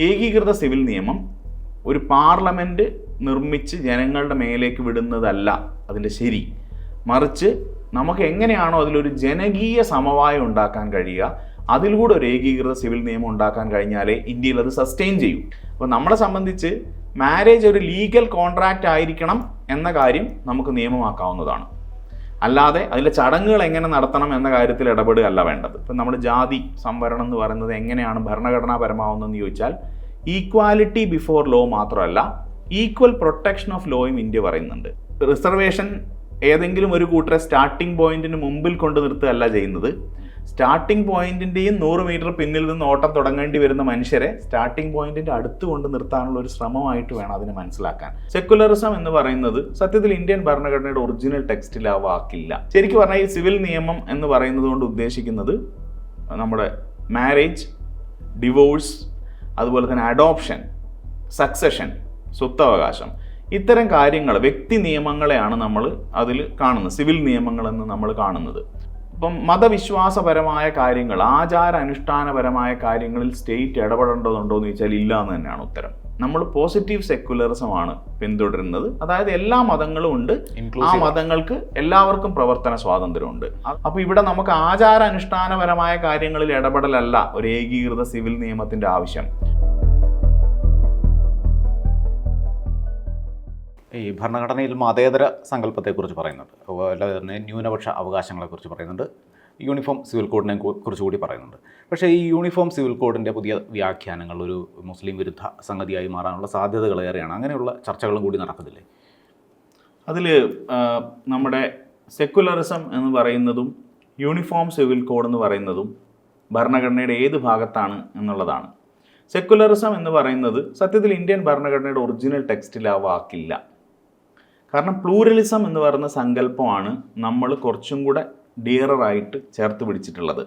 ഏകീകൃത സിവിൽ നിയമം ഒരു പാർലമെന്റ് നിർമ്മിച്ച് ജനങ്ങളുടെ മേലേക്ക് വിടുന്നതല്ല അതിന്റെ ശരി. മറിച്ച് നമുക്ക് എങ്ങനെയാണോ അതിലൊരു ജനകീയ സമവായം ഉണ്ടാക്കാൻ കഴിയുക അതിലൂടെ ഒരു ഏകീകൃത സിവിൽ നിയമം ഉണ്ടാക്കാൻ കഴിഞ്ഞാലേ ഇന്ത്യയിൽ അത് സസ്റ്റെയിൻ ചെയ്യൂ. അപ്പോൾ നമ്മളെ സംബന്ധിച്ച് മാരേജ് ഒരു ലീഗൽ കോൺട്രാക്റ്റ് ആയിരിക്കണം എന്ന കാര്യം നമുക്ക് നിയമമാക്കാവുന്നതാണ്. അല്ലാതെ അതിലെ ചടങ്ങുകൾ എങ്ങനെ നടത്തണം എന്ന കാര്യത്തിൽ ഇടപെടുകയല്ല വേണ്ടത്. ഇപ്പം നമ്മൾ ജാതി സംവരണം എന്ന് പറയുന്നത് എങ്ങനെയാണ് ഭരണഘടനാപരമാവുന്നതെന്ന് ചോദിച്ചാൽ ഈക്വാലിറ്റി ബിഫോർ ലോ മാത്രമല്ല ഈക്വൽ പ്രൊട്ടക്ഷൻ ഓഫ് ലോയും ഇന്ത്യ പറയുന്നുണ്ട്. റിസർവേഷൻ ഏതെങ്കിലും ഒരു കൂട്ടരെ സ്റ്റാർട്ടിംഗ് പോയിന്റിന് മുമ്പിൽ കൊണ്ടു നിർത്തുകയല്ല ചെയ്യുന്നത്. സ്റ്റാർട്ടിംഗ് പോയിന്റിന്റെയും നൂറ് മീറ്റർ പിന്നിൽ നിന്ന് ഓട്ടം തുടങ്ങേണ്ടി വരുന്ന മനുഷ്യരെ സ്റ്റാർട്ടിംഗ് പോയിന്റിന്റെ അടുത്ത് കൊണ്ട് നിർത്താനുള്ള ഒരു ശ്രമമായിട്ട് വേണം അതിനെ മനസ്സിലാക്കാൻ. സെക്കുലറിസം എന്ന് പറയുന്നത് സത്യത്തിൽ ഇന്ത്യൻ ഭരണഘടനയുടെ ഒറിജിനൽ ടെക്സ്റ്റിൽ ആ വാക്കില്ല. ശരിക്കും പറഞ്ഞാൽ ഈ സിവിൽ നിയമം എന്ന് പറയുന്നത് കൊണ്ട് ഉദ്ദേശിക്കുന്നത് നമ്മുടെ മാരേജ് ഡിവോഴ്സ് അതുപോലെ തന്നെ അഡോപ്ഷൻ സക്സഷൻ സ്വത്തവകാശം. ഇത്തരം കാര്യങ്ങൾ വ്യക്തി നിയമങ്ങളെയാണ് നമ്മൾ അതിൽ കാണുന്നത് സിവിൽ നിയമങ്ങളെന്ന് നമ്മൾ കാണുന്നത്. ഇപ്പം മതവിശ്വാസപരമായ കാര്യങ്ങൾ ആചാര അനുഷ്ഠാനപരമായ കാര്യങ്ങളിൽ സ്റ്റേറ്റ് ഇടപെടേണ്ടതുണ്ടോ എന്ന് ചോദിച്ചാൽ ഇല്ല എന്ന് തന്നെയാണ് ഉത്തരം. നമ്മൾ പോസിറ്റീവ് സെക്യുലറിസമാണ് പിന്തുടരുന്നത്. അതായത് എല്ലാ മതങ്ങളും ഉണ്ട്. ആ മതങ്ങൾക്ക് എല്ലാവർക്കും പ്രവർത്തന സ്വാതന്ത്ര്യമുണ്ട്. അപ്പോൾ ഇവിടെ നമുക്ക് ആചാര അനുഷ്ഠാനപരമായ കാര്യങ്ങളിൽ ഇടപെടലല്ല ഒരു ഏകീകൃത സിവിൽ നിയമത്തിന്റെ ആവശ്യം. ഈ ഭരണഘടനയിൽ മതേതര സങ്കല്പത്തെക്കുറിച്ച് പറയുന്നുണ്ട്. അതുപോലെ തന്നെ ന്യൂനപക്ഷ അവകാശങ്ങളെക്കുറിച്ച് പറയുന്നുണ്ട്. യൂണിഫോം സിവിൽ കോഡിനെ കുറിച്ച് കൂടി പറയുന്നുണ്ട്. പക്ഷേ ഈ യൂണിഫോം സിവിൽ കോഡിന്റെ പുതിയ വ്യാഖ്യാനങ്ങൾ ഒരു മുസ്ലിം വിരുദ്ധ സംഗതിയായി മാറാനുള്ള സാധ്യതകൾ ഏറെയാണ്. അങ്ങനെയുള്ള ചർച്ചകളും കൂടി നടക്കുന്നില്ലേ അതിൽ നമ്മുടെ സെക്കുലറിസം എന്ന് പറയുന്നതും യൂണിഫോം സിവിൽ കോഡ് എന്ന് പറയുന്നതും ഭരണഘടനയുടെ ഏത് ഭാഗത്താണ് എന്നുള്ളതാണ്. സെക്കുലറിസം എന്ന് പറയുന്നത് സത്യത്തിൽ ഇന്ത്യൻ ഭരണഘടനയുടെ ഒറിജിനൽ ടെക്സ്റ്റിൽ ആ വാക്കില്ല. കാരണം പ്ലൂറലിസം എന്ന് പറയുന്ന സങ്കല്പമാണ് നമ്മൾ കുറച്ചും കൂടെ ഡിയറായിട്ട് ചേർത്ത് പിടിച്ചിട്ടുള്ളത്.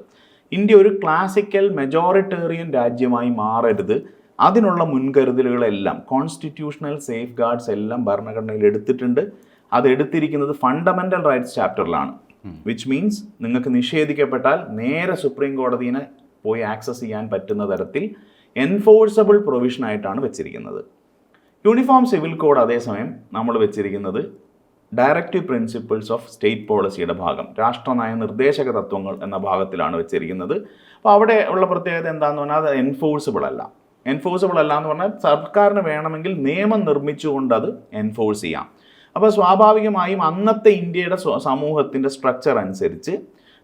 ഇന്ത്യ ഒരു ക്ലാസിക്കൽ മെജോറിറ്റേറിയൻ രാജ്യമായി മാറരുത്. അതിനുള്ള മുൻകരുതലുകളെല്ലാം കോൺസ്റ്റിറ്റ്യൂഷണൽ സേഫ് ഗാർഡ്സ് എല്ലാം ഭരണഘടനയിൽ എടുത്തിട്ടുണ്ട്. അത് എടുത്തിരിക്കുന്നത് ഫണ്ടമെന്റൽ റൈറ്റ്സ് ചാപ്റ്ററിലാണ് വിച്ച് മീൻസ് നിങ്ങൾക്ക് നിഷേധിക്കപ്പെട്ടാൽ നേരെ സുപ്രീം കോടതിനെ പോയി ആക്സസ് ചെയ്യാൻ പറ്റുന്ന തരത്തിൽ എൻഫോഴ്സബിൾ പ്രൊവിഷൻ ആയിട്ടാണ് വെച്ചിരിക്കുന്നത്. യൂണിഫോം സിവിൽ കോഡ് അതേസമയം നമ്മൾ വെച്ചിരിക്കുന്നത് ഡയറക്റ്റീവ് പ്രിൻസിപ്പിൾസ് ഓഫ് സ്റ്റേറ്റ് പോളിസിയുടെ ഭാഗം രാഷ്ട്രനയ നിർദ്ദേശക തത്വങ്ങൾ എന്ന ഭാഗത്തിലാണ് വെച്ചിരിക്കുന്നത്. അപ്പോൾ അവിടെ ഉള്ള പ്രത്യേകത എന്താണെന്ന് പറഞ്ഞാൽ അത് എൻഫോഴ്സിബിൾ അല്ല. എൻഫോഴ്സിബിൾ അല്ല എന്ന് പറഞ്ഞാൽ സർക്കാരിന് വേണമെങ്കിൽ നിയമം നിർമ്മിച്ചുകൊണ്ട് അത് എൻഫോഴ്സ് ചെയ്യാം. അപ്പോൾ സ്വാഭാവികമായും അന്നത്തെ ഇന്ത്യയുടെ സമൂഹത്തിന്റെ സ്ട്രക്ചർ അനുസരിച്ച്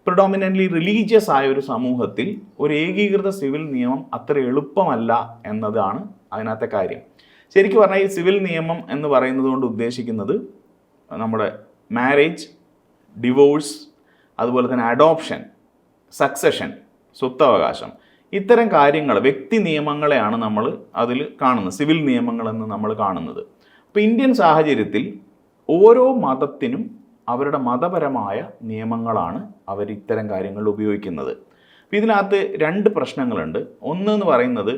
പ്രിഡോമിനന്റ്ലി റിലീജിയസ് ആയ ഒരു സമൂഹത്തിൽ ഒരു ഏകീകൃത സിവിൽ നിയമം അത്ര എളുപ്പമല്ല എന്നതാണ് അതിനകത്തെ കാര്യം. ശരിക്കും പറഞ്ഞാൽ ഈ സിവിൽ നിയമം എന്ന് പറയുന്നത് കൊണ്ട് ഉദ്ദേശിക്കുന്നത് നമ്മുടെ മാരേജ് ഡിവോഴ്സ് അതുപോലെ തന്നെ അഡോപ്ഷൻ സക്സഷൻ സ്വത്തവകാശം. ഇത്തരം കാര്യങ്ങൾ വ്യക്തി നിയമങ്ങളെയാണ് നമ്മൾ അതിൽ കാണുന്നത് സിവിൽ നിയമങ്ങളെന്ന് നമ്മൾ കാണുന്നത്. അപ്പോൾ ഇന്ത്യൻ സാഹചര്യത്തിൽ ഓരോ മതത്തിനും അവരുടെ മതപരമായ നിയമങ്ങളാണ് അവർ ഇത്തരം കാര്യങ്ങൾ ഉപയോഗിക്കുന്നത് ഇതിനകത്ത് രണ്ട് പ്രശ്നങ്ങളുണ്ട്. ഒന്ന് എന്ന് പറയുന്നത്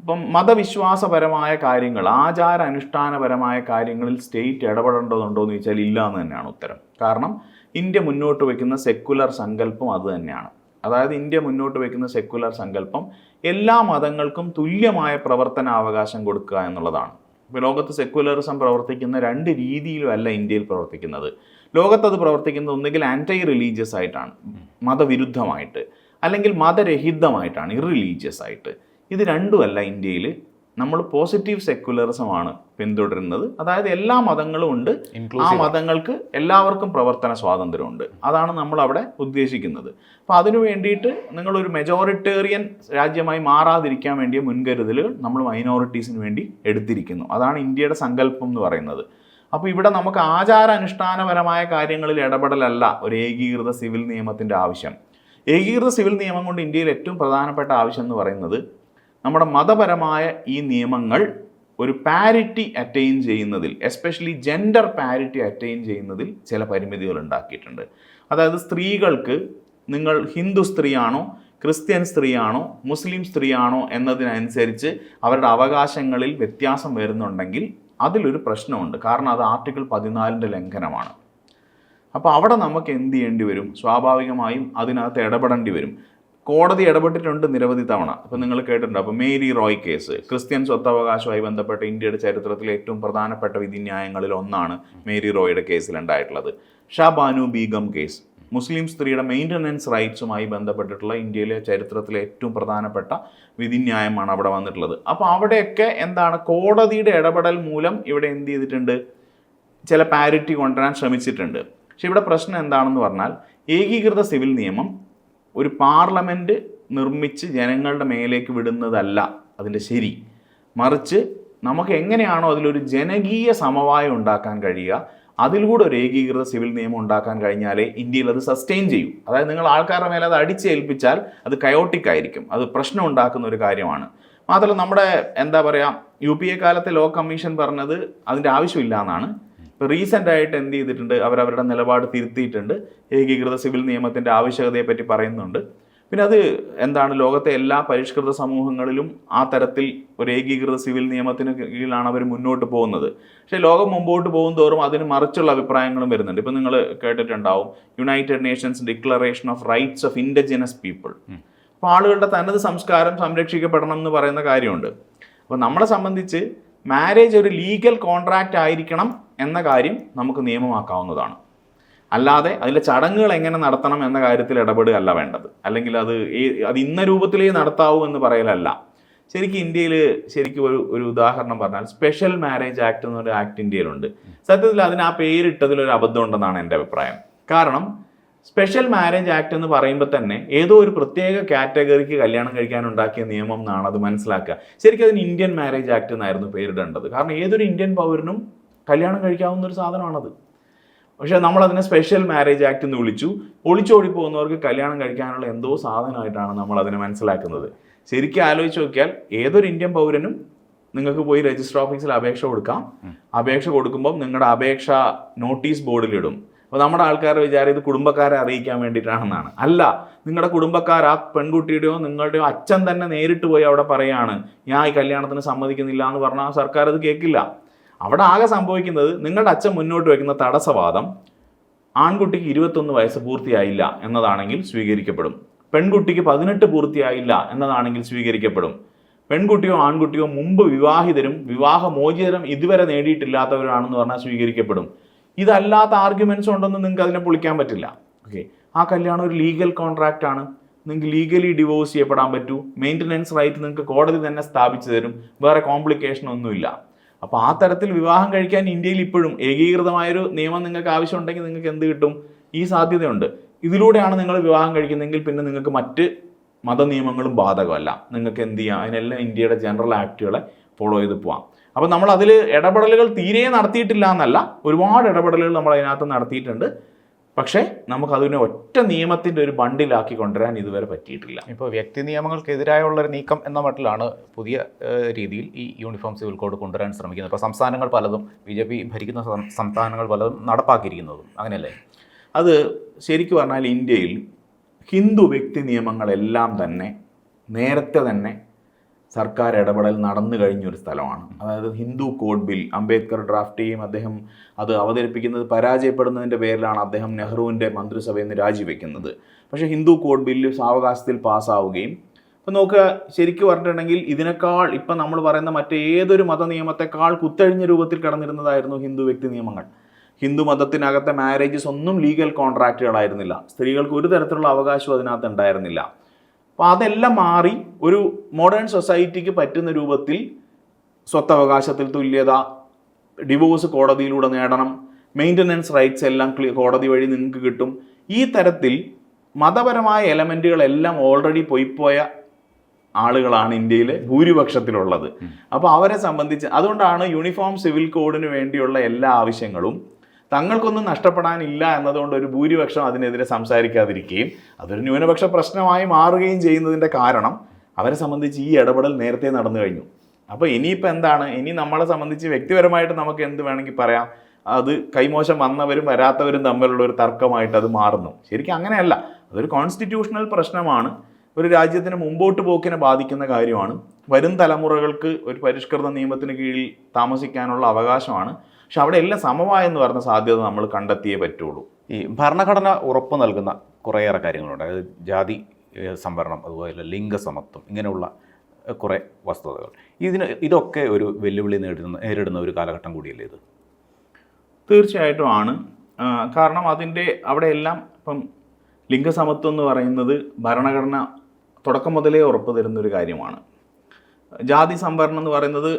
ഇപ്പം മതവിശ്വാസപരമായ കാര്യങ്ങൾ ആചാര അനുഷ്ഠാനപരമായ കാര്യങ്ങളിൽ സ്റ്റേറ്റ് ഇടപെടേണ്ടതുണ്ടോ എന്ന് ചോദിച്ചാൽ ഇല്ല എന്ന് തന്നെയാണ് ഉത്തരം. കാരണം ഇന്ത്യ മുന്നോട്ട് വയ്ക്കുന്ന സെക്കുലർ സങ്കല്പം അത് തന്നെയാണ്. അതായത് ഇന്ത്യ മുന്നോട്ട് വയ്ക്കുന്ന സെക്കുലർ സങ്കല്പം എല്ലാ മതങ്ങൾക്കും തുല്യമായ പ്രവർത്തനാവകാശം കൊടുക്കുക എന്നുള്ളതാണ്. ഇപ്പോൾ ലോകത്ത് സെക്കുലറിസം പ്രവർത്തിക്കുന്ന രണ്ട് രീതിയിലും അല്ല ഇന്ത്യയിൽ പ്രവർത്തിക്കുന്നത്. ലോകത്ത് അത് പ്രവർത്തിക്കുന്നത് ഒന്നുകിൽ ആന്റൈ റിലീജിയസ് ആയിട്ടാണ് മതവിരുദ്ധമായിട്ട് അല്ലെങ്കിൽ മതരഹിതമായിട്ടാണ് ഇറിലീജിയസ് ആയിട്ട്. ഇത് രണ്ടുമല്ല ഇന്ത്യയിൽ നമ്മൾ പോസിറ്റീവ് സെക്യുലറിസം ആണ് പിന്തുടരുന്നത്. അതായത് എല്ലാ മതങ്ങളും ഉണ്ട്. ആ മതങ്ങൾക്ക് എല്ലാവർക്കും പ്രവർത്തന സ്വാതന്ത്ര്യമുണ്ട്. അതാണ് നമ്മൾ അവിടെ ഉദ്ദേശിക്കുന്നത്. അപ്പം അതിനു വേണ്ടിയിട്ട് നിങ്ങളൊരു മെജോറിറ്റേറിയൻ രാജ്യമായി മാറാതിരിക്കാൻ വേണ്ടിയ മുൻകരുതലുകൾ നമ്മൾ മൈനോറിറ്റീസിന് വേണ്ടി എടുത്തിരിക്കുന്നു. അതാണ് ഇന്ത്യയുടെ സങ്കല്പം എന്ന് പറയുന്നത്. അപ്പോൾ ഇവിടെ നമുക്ക് ആചാര അനുഷ്ഠാനപരമായ കാര്യങ്ങളിൽ ഇടപെടലല്ല ഒരു ഏകീകൃത സിവിൽ നിയമത്തിന്റെ ആവശ്യം. ഏകീകൃത സിവിൽ നിയമം കൊണ്ട് ഇന്ത്യയിൽ ഏറ്റവും പ്രധാനപ്പെട്ട ആവശ്യം എന്ന് പറയുന്നത് നമ്മുടെ മതപരമായ ഈ നിയമങ്ങൾ ഒരു പാരിറ്റി അറ്റൈൻ ചെയ്യുന്നതിൽ എസ്പെഷ്യലി ജെൻഡർ പാരിറ്റി അറ്റൈൻ ചെയ്യുന്നതിൽ ചില പരിമിതികൾ ഉണ്ടാക്കിയിട്ടുണ്ട്. അതായത് സ്ത്രീകൾക്ക് നിങ്ങൾ ഹിന്ദു സ്ത്രീയാണോ ക്രിസ്ത്യൻ സ്ത്രീയാണോ മുസ്ലിം സ്ത്രീയാണോ എന്നതിനനുസരിച്ച് അവരുടെ അവകാശങ്ങളിൽ വ്യത്യാസം വരുന്നുണ്ടെങ്കിൽ അതിലൊരു പ്രശ്നമുണ്ട്. കാരണം അത് ആർട്ടിക്കിൾ പതിനാലിന്റെ ലംഘനമാണ്. അപ്പോൾ അവിടെ നമുക്ക് എന്ത് ചെയ്യേണ്ടി വരും? സ്വാഭാവികമായും അതിനകത്ത് ഇടപെടേണ്ടി വരും. കോടതി ഇടപെട്ടിട്ടുണ്ട് നിരവധി തവണ. അപ്പൊ നിങ്ങൾ കേട്ടിട്ടുണ്ട്. അപ്പോൾ മേരി റോയ് കേസ് ക്രിസ്ത്യൻ സ്വത്തവകാശവുമായി ബന്ധപ്പെട്ട ഇന്ത്യയുടെ ചരിത്രത്തിലെ ഏറ്റവും പ്രധാനപ്പെട്ട വിധിന്യായങ്ങളിൽ ഒന്നാണ് മേരി റോയുടെ കേസിലുണ്ടായിട്ടുള്ളത് ഷാ ബാനു ബീഗം കേസ്. മുസ്ലിം സ്ത്രീയുടെ മെയിന്റനൻസ് റൈറ്റ്സുമായി ബന്ധപ്പെട്ടിട്ടുള്ള ഇന്ത്യയിലെ ചരിത്രത്തിലെ ഏറ്റവും പ്രധാനപ്പെട്ട വിധിന്യായമാണ് അവിടെ വന്നിട്ടുള്ളത്. അപ്പോൾ അവിടെയൊക്കെ എന്താണ്? കോടതിയുടെ ഇടപെടൽ മൂലം ഇവിടെ എന്ത് ചെയ്തിട്ടുണ്ട്? ചില പാരിറ്റി കൊണ്ടുവരാൻ ശ്രമിച്ചിട്ടുണ്ട്. പക്ഷെ ഇവിടെ പ്രശ്നം എന്താണെന്ന് പറഞ്ഞാൽ ഏകീകൃത സിവിൽ നിയമം ഒരു പാർലമെന്റ് നിർമ്മിച്ച് ജനങ്ങളുടെ മേലേക്ക് വിടുന്നതല്ല അതിന്റെ ശരി. മറിച്ച് നമുക്ക് എങ്ങനെയാണോ അതിലൊരു ജനകീയ സമവായം ഉണ്ടാക്കാൻ കഴിയുക അതിലൂടെ ഒരു ഏകീകൃത സിവിൽ നിയമം ഉണ്ടാക്കാൻ കഴിഞ്ഞാലേ ഇന്ത്യയിൽ അത് സസ്റ്റെയിൻ ചെയ്യും. അതായത് നിങ്ങൾ ആൾക്കാരുടെ മേലെ അത് അടിച്ചേൽപ്പിച്ചാൽ അത് കയോട്ടിക് ആയിരിക്കും. അത് പ്രശ്നം ഉണ്ടാക്കുന്ന ഒരു കാര്യമാണ്. മാത്രമല്ല നമ്മുടെ എന്താ പറയുക യു പി എ കാലത്തെ ലോ കമ്മീഷൻ പറഞ്ഞത് അതിന്റെ ആവശ്യമില്ല എന്നാണ്. ഇപ്പോൾ റീസെന്റ് ആയിട്ട് എന്ത് ചെയ്തിട്ടുണ്ട്? അവർ അവരുടെ നിലപാട് തിരുത്തിയിട്ടുണ്ട്. ഏകീകൃത സിവിൽ നിയമത്തിന്റെ ആവശ്യകതയെപ്പറ്റി പറയുന്നുണ്ട്. പിന്നെ അത് എന്താണ്? ലോകത്തെ എല്ലാ പരിഷ്കൃത സമൂഹങ്ങളിലും ആ തരത്തിൽ ഒരു ഏകീകൃത സിവിൽ നിയമത്തിന് കീഴിലാണ് അവർ മുന്നോട്ട് പോകുന്നത്. പക്ഷേ ലോകം മുമ്പോട്ട് പോകും തോറും അതിന് മറിച്ചുള്ള അഭിപ്രായങ്ങളും വരുന്നുണ്ട്. ഇപ്പം നിങ്ങൾ കേട്ടിട്ടുണ്ടാവും. United Nations declaration of rights of indigenous people അപ്പോൾ ആളുകളുടെ തനത് സംസ്കാരം സംരക്ഷിക്കപ്പെടണം എന്ന് പറയുന്ന കാര്യമുണ്ട്. അപ്പോൾ നമ്മളെ സംബന്ധിച്ച് മാരേജ് ഒരു ലീഗൽ കോൺട്രാക്റ്റ് ആയിരിക്കണം എന്ന കാര്യം നമുക്ക് നിയമമാക്കാവുന്നതാണ്. അല്ലാതെ അതിലെ ചടങ്ങുകൾ എങ്ങനെ നടത്തണം എന്ന കാര്യത്തിൽ ഇടപെടുകയല്ല വേണ്ടത്. അല്ലെങ്കിൽ അത് ഈ- അത് ഇന്ന രൂപത്തിലേ നടത്താവൂ എന്ന് പറയലല്ല. ശരിക്കും ഇന്ത്യയിൽ ശരിക്കും ഒരു ഒരു ഉദാഹരണം പറഞ്ഞാൽ സ്പെഷ്യൽ മാരേജ് ആക്ട് എന്നൊരു ആക്ട് ഇന്ത്യയിലുണ്ട്. സത്യത്തിൽ അതിന് ആ പേരിട്ടതിൽ ഒരു അബദ്ധം ഉണ്ടെന്നാണ് എന്റെ അഭിപ്രായം. കാരണം സ്പെഷ്യൽ മാരേജ് ആക്ട് എന്ന് പറയുമ്പോൾ തന്നെ ഏതോ ഒരു പ്രത്യേക കാറ്റഗറിക്ക് കല്യാണം കഴിക്കാൻ ഉണ്ടാക്കിയ നിയമം എന്നാണ് അത് മനസ്സിലാക്കുക. ശരിക്കും അതിന് ഇന്ത്യൻ മാരേജ് ആക്ട് എന്നായിരുന്നു പേരിടേണ്ടത്. കാരണം ഏതൊരു ഇന്ത്യൻ പൗരനും കല്യാണം കഴിക്കാവുന്ന ഒരു സാധനമാണത്. പക്ഷേ നമ്മളതിനെ സ്പെഷ്യൽ മാരേജ് ആക്ട് എന്ന് വിളിച്ചു. ഒളിച്ചോടി പോകുന്നവർക്ക് കല്യാണം കഴിക്കാനുള്ള എന്തോ സാധനമായിട്ടാണ് നമ്മൾ അതിനെ മനസ്സിലാക്കുന്നത്. ശരിക്കും ആലോചിച്ച് നോക്കിയാൽ ഏതൊരു ഇന്ത്യൻ പൗരനും നിങ്ങൾക്ക് പോയി രജിസ്റ്റർ ഓഫീസിൽ അപേക്ഷ കൊടുക്കാം. അപേക്ഷ കൊടുക്കുമ്പോൾ നിങ്ങളുടെ അപേക്ഷ നോട്ടീസ് ബോർഡിലിടും. അപ്പോൾ നമ്മുടെ ആൾക്കാരുടെ വിചാരം ഇത് കുടുംബക്കാരെ അറിയിക്കാൻ വേണ്ടിയിട്ടാണെന്നാണ്. അല്ല നിങ്ങളുടെ കുടുംബക്കാർ ആ പെൺകുട്ടിയുടെയോ നിങ്ങളുടെയോ അച്ഛൻ തന്നെ നേരിട്ട് പോയി അവിടെ പറയാണ് ഞാൻ ഈ കല്യാണത്തിന് സമ്മതിക്കുന്നില്ല എന്ന് പറഞ്ഞാൽ സർക്കാർ അത് കേൾക്കില്ല അവിടെ ആകെ സംഭവിക്കുന്നത് നിങ്ങളുടെ അച്ഛൻ മുന്നോട്ട് വയ്ക്കുന്ന തടസ്സവാദം ആൺകുട്ടിക്ക് ഇരുപത്തൊന്ന് വയസ്സ് പൂർത്തിയായില്ല എന്നതാണെങ്കിൽ സ്വീകരിക്കപ്പെടും. പെൺകുട്ടിക്ക് പതിനെട്ട് പൂർത്തിയായില്ല എന്നതാണെങ്കിൽ സ്വീകരിക്കപ്പെടും. പെൺകുട്ടിയോ ആൺകുട്ടിയോ മുമ്പ് വിവാഹിതരും വിവാഹമോചിതരും ഇതുവരെ നേടിയിട്ടില്ലാത്തവരാണെന്ന് പറഞ്ഞാൽ സ്വീകരിക്കപ്പെടും. ഇതല്ലാത്ത ആർഗ്യുമെന്റ്സ് ഉണ്ടെന്ന് നിങ്ങൾക്ക് അതിനെ പൊളിക്കാൻ പറ്റില്ല. ഓക്കെ ആ കല്യാണം ഒരു ലീഗൽ കോൺട്രാക്റ്റ് ആണ്. നിങ്ങൾക്ക് ലീഗലി ഡിവോഴ്സ് ചെയ്യപ്പെടാൻ പറ്റൂ. മെയിന്റനൻസ് റൈറ്റ് നിങ്ങൾക്ക് കോടതി തന്നെ സ്ഥാപിച്ചു തരും. വേറെ കോംപ്ലിക്കേഷൻ ഒന്നുമില്ല. അപ്പോൾ ആ തരത്തിൽ വിവാഹം കഴിക്കാൻ ഇന്ത്യയിൽ ഇപ്പോഴും ഏകീകൃതമായൊരു നിയമം നിങ്ങൾക്ക് ആവശ്യമുണ്ടെങ്കിൽ നിങ്ങൾക്ക് എന്ത് കിട്ടും? ഈ സാധ്യതയുണ്ട്. ഇതിലൂടെയാണ് നിങ്ങൾ വിവാഹം കഴിക്കുന്നതെങ്കിൽ പിന്നെ നിങ്ങൾക്ക് മറ്റ് മത നിയമങ്ങളും ബാധകമല്ല. നിങ്ങൾക്ക് എന്ത് ചെയ്യാം? അതിനെല്ലാം ഇന്ത്യയുടെ ജനറൽ ആക്ടുകളെ ഫോളോ ചെയ്ത് പോവാം. അപ്പോൾ നമ്മൾ അതിൽ ഇടപെടലുകൾ തീരെ നടത്തിയിട്ടില്ല എന്നല്ല ഒരുപാട് ഇടപെടലുകൾ നമ്മൾ അതിനകത്ത് നടത്തിയിട്ടുണ്ട്. പക്ഷേ നമുക്ക് അതിനെ ഒറ്റ നിയമത്തിന്റെ ഒരു ബണ്ടിലാക്കി കൊണ്ടുവരാൻ ഇതുവരെ പറ്റിയിട്ടില്ല. ഇപ്പോൾ വ്യക്തി നിയമങ്ങൾക്കെതിരായുള്ള ഒരു നീക്കം എന്ന മട്ടിലാണ് പുതിയ രീതിയിൽ ഈ യൂണിഫോം സിവിൽ കോഡ് കൊണ്ടുവരാൻ ശ്രമിക്കുന്നത്. ഇപ്പോൾ സംസ്ഥാനങ്ങൾ പലതും ബി ജെ പി ഭരിക്കുന്ന സംസ്ഥാനങ്ങൾ പലതും നടപ്പാക്കിയിരിക്കുന്നതും. അങ്ങനെയല്ലേ? അത് ശരിക്കും പറഞ്ഞാൽ ഇന്ത്യയിൽ ഹിന്ദു വ്യക്തി നിയമങ്ങളെല്ലാം തന്നെ നേരത്തെ തന്നെ സർക്കാർ ഇടപെടൽ നടന്നു കഴിഞ്ഞ ഒരു സ്ഥലമാണ്. അതായത് Hindu code bill Ambedkar draft ചെയ്യും അദ്ദേഹം അത് അവതരിപ്പിക്കുന്നത് പരാജയപ്പെടുന്നതിന്റെ പേരിലാണ് അദ്ദേഹം നെഹ്റുവിന്റെ മന്ത്രിസഭയിൽ നിന്ന് രാജിവെക്കുന്നത്. പക്ഷേ ഹിന്ദു കോഡ് ബില്ല് സാവകാശത്തിൽ പാസ്സാവുകയും ഇപ്പം നോക്കുക ശരിക്കും പറഞ്ഞിട്ടുണ്ടെങ്കിൽ ഇതിനേക്കാൾ ഇപ്പം നമ്മൾ പറയുന്ന മറ്റേതൊരു മത നിയമത്തെക്കാൾ കുത്തഴിഞ്ഞ രൂപത്തിൽ കടന്നിരുന്നതായിരുന്നു ഹിന്ദു വ്യക്തി നിയമങ്ങൾ. ഹിന്ദു മതത്തിനകത്തെ മാരേജസ് ഒന്നും ലീഗൽ കോൺട്രാക്റ്റുകളായിരുന്നില്ല സ്ത്രീകൾക്ക് ഒരു തരത്തിലുള്ള അവകാശവും അതിനകത്ത് ഉണ്ടായിരുന്നില്ല. അപ്പോൾ അതെല്ലാം മാറി ഒരു മോഡേൺ സൊസൈറ്റിക്ക് പറ്റുന്ന രൂപത്തിൽ സ്വത്തവകാശത്തിൽ തുല്യത ഡിവോഴ്സ് കോടതിയിലൂടെ നേടണം മെയിന്റനൻസ് റൈറ്റ്സ് എല്ലാം കോടതി വഴി നിങ്ങൾക്ക് കിട്ടും. ഈ തരത്തിൽ മതപരമായ എലമെന്റുകളെല്ലാം ഓൾറെഡി പോയിപ്പോയ ആളുകളാണ് ഇന്ത്യയിലെ ഭൂരിപക്ഷത്തിലുള്ളത്. അപ്പോൾ അവരെ സംബന്ധിച്ച് അതുകൊണ്ടാണ് യൂണിഫോം സിവിൽ കോഡിന് വേണ്ടിയുള്ള എല്ലാ ആവശ്യങ്ങളും തങ്ങൾക്കൊന്നും നഷ്ടപ്പെടാനില്ല എന്നതുകൊണ്ട് ഒരു ഭൂരിപക്ഷം അതിനെതിരെ സംസാരിക്കാതിരിക്കുകയും അതൊരു ന്യൂനപക്ഷ പ്രശ്നമായി മാറുകയും ചെയ്യുന്നതിന്റെ കാരണം അവരെ സംബന്ധിച്ച് ഈ ഇടപെടൽ നേരത്തെ നടന്നു കഴിഞ്ഞു. അപ്പോൾ ഇനിയിപ്പോൾ എന്താണ്? ഇനി നമ്മളെ സംബന്ധിച്ച് വ്യക്തിപരമായിട്ട് നമുക്ക് എന്ത് വേണമെങ്കിൽ പറയാം? അത് കൈമോശം വന്നവരും വരാത്തവരും തമ്മിലുള്ള ഒരു തർക്കമായിട്ട് അത് മാറുന്നു. ശരിക്കും അങ്ങനെയല്ല. അതൊരു കോൺസ്റ്റിറ്റ്യൂഷണൽ പ്രശ്നമാണ്. ഒരു രാജ്യത്തിന് മുമ്പോട്ട് പോക്കിനെ ബാധിക്കുന്ന കാര്യമാണ്. വരും തലമുറകൾക്ക് ഒരു പരിഷ്കൃത നിയമത്തിന് കീഴിൽ താമസിക്കാനുള്ള അവകാശമാണ്. പക്ഷെ അവിടെ എല്ലാം സമവായം എന്ന് പറഞ്ഞ സാധ്യത നമ്മൾ കണ്ടെത്തിയേ പറ്റുള്ളൂ. ഈ ഭരണഘടന ഉറപ്പ് നൽകുന്ന കുറേയേറെ കാര്യങ്ങളുണ്ട്. അതായത് ജാതി സംവരണം അതുപോലെ ലിംഗസമത്വം ഇങ്ങനെയുള്ള കുറേ വസ്തുതകൾ. ഇതിന് ഇതൊക്കെ ഒരു വെല്ലുവിളി നേരിടുന്ന നേരിടുന്ന ഒരു കാലഘട്ടം കൂടിയല്ലേ ഇത്? തീർച്ചയായിട്ടും ആണ്. കാരണം അതിന്റെ അവിടെ എല്ലാം ഇപ്പം ലിംഗസമത്വം എന്ന് പറയുന്നത് ഭരണഘടന തുടക്കം മുതലേ ഉറപ്പ് തരുന്നൊരു കാര്യമാണ്. ജാതി സംവരണം എന്ന് പറയുന്നത്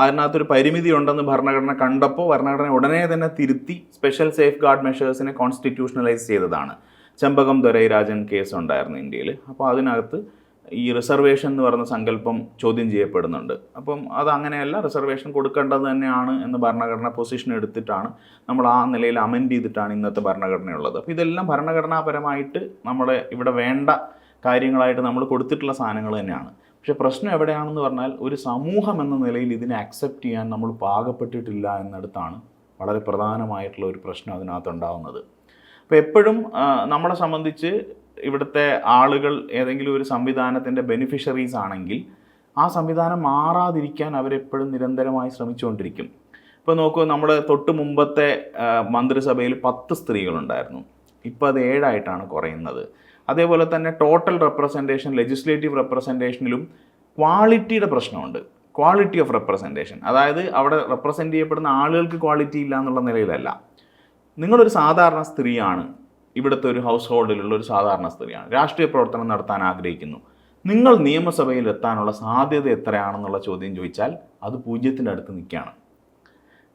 അതിനകത്തൊരു പരിമിതി ഉണ്ടെന്ന് ഭരണഘടന കണ്ടപ്പോൾ ഭരണഘടന ഉടനെ തന്നെ തിരുത്തി സ്പെഷ്യൽ സേഫ് ഗാർഡ് മെഷേഴ്സിനെ കോൺസ്റ്റിറ്റ്യൂഷണലൈസ് ചെയ്തതാണ്. ചെമ്പകം ദൊരൈരാജൻ കേസ് ഉണ്ടായിരുന്നു ഇന്ത്യയിൽ. അപ്പോൾ അതിനകത്ത് ഈ റിസർവേഷൻ എന്ന് പറയുന്ന സങ്കല്പം ചോദ്യം ചെയ്യപ്പെടുന്നുണ്ട്. അപ്പം അത് അങ്ങനെയല്ല റിസർവേഷൻ കൊടുക്കേണ്ടത് തന്നെയാണ് എന്ന് ഭരണഘടന പൊസിഷൻ എടുത്തിട്ടാണ് നമ്മൾ ആ നിലയിൽ അമെൻഡ് ചെയ്തിട്ടാണ് ഇന്നത്തെ ഭരണഘടനയുള്ളത്. അപ്പോൾ ഇതെല്ലാം ഭരണഘടനാപരമായിട്ട് നമ്മളെ ഇവിടെ വേണ്ട കാര്യങ്ങളായിട്ട് നമ്മൾ കൊടുത്തിട്ടുള്ള സാധനങ്ങൾ തന്നെയാണ്. പക്ഷേ പ്രശ്നം എവിടെയാണെന്ന് പറഞ്ഞാൽ ഒരു സമൂഹം എന്ന നിലയിൽ ഇതിനെ അക്സെപ്റ്റ് ചെയ്യാൻ നമ്മൾ പാകപ്പെട്ടിട്ടില്ല എന്നിടത്താണ് വളരെ പ്രധാനമായിട്ടുള്ള ഒരു പ്രശ്നം അതിനകത്ത് ഉണ്ടാകുന്നത് അപ്പോൾ എപ്പോഴും നമ്മളെ സംബന്ധിച്ച് ഇവിടുത്തെ ആളുകൾ ഏതെങ്കിലും ഒരു സംവിധാനത്തിന്റെ ബെനിഫിഷ്യറീസ് ആണെങ്കിൽ ആ സംവിധാനം മാറാതിരിക്കാൻ അവരെപ്പോഴും നിരന്തരമായി ശ്രമിച്ചുകൊണ്ടിരിക്കും. ഇപ്പോൾ നോക്കൂ നമ്മൾ തൊട്ട് മുമ്പത്തെ മന്ത്രിസഭയിൽ പത്ത് സ്ത്രീകളുണ്ടായിരുന്നു. ഇപ്പോൾ അത് ഏഴായിട്ടാണ് കുറയുന്നത്. അതേപോലെ തന്നെ ടോട്ടൽ റെപ്രസെന്റേഷൻ ലെജിസ്ലേറ്റീവ് റെപ്രസെന്റേഷനിലും ക്വാളിറ്റിയുടെ പ്രശ്നമുണ്ട്. ക്വാളിറ്റി ഓഫ് റെപ്രസെന്റേഷൻ അതായത് അവിടെ റെപ്രസെന്റ് ചെയ്യപ്പെടുന്ന ആളുകൾക്ക് ക്വാളിറ്റി ഇല്ല എന്നുള്ള നിലയിലല്ല. നിങ്ങളൊരു സാധാരണ സ്ത്രീയാണ്. ഇവിടുത്തെ ഒരു ഹൗസ് ഹോൾഡിലുള്ള ഒരു സാധാരണ സ്ത്രീയാണ്. രാഷ്ട്രീയ പ്രവർത്തനം നടത്താൻ ആഗ്രഹിക്കുന്നു. നിങ്ങൾ നിയമസഭയിൽ എത്താനുള്ള സാധ്യത എത്രയാണെന്നുള്ള ചോദ്യം ചോദിച്ചാൽ അത് പൂജ്യത്തിന്റെ അടുത്ത് നിൽക്കുകയാണ്.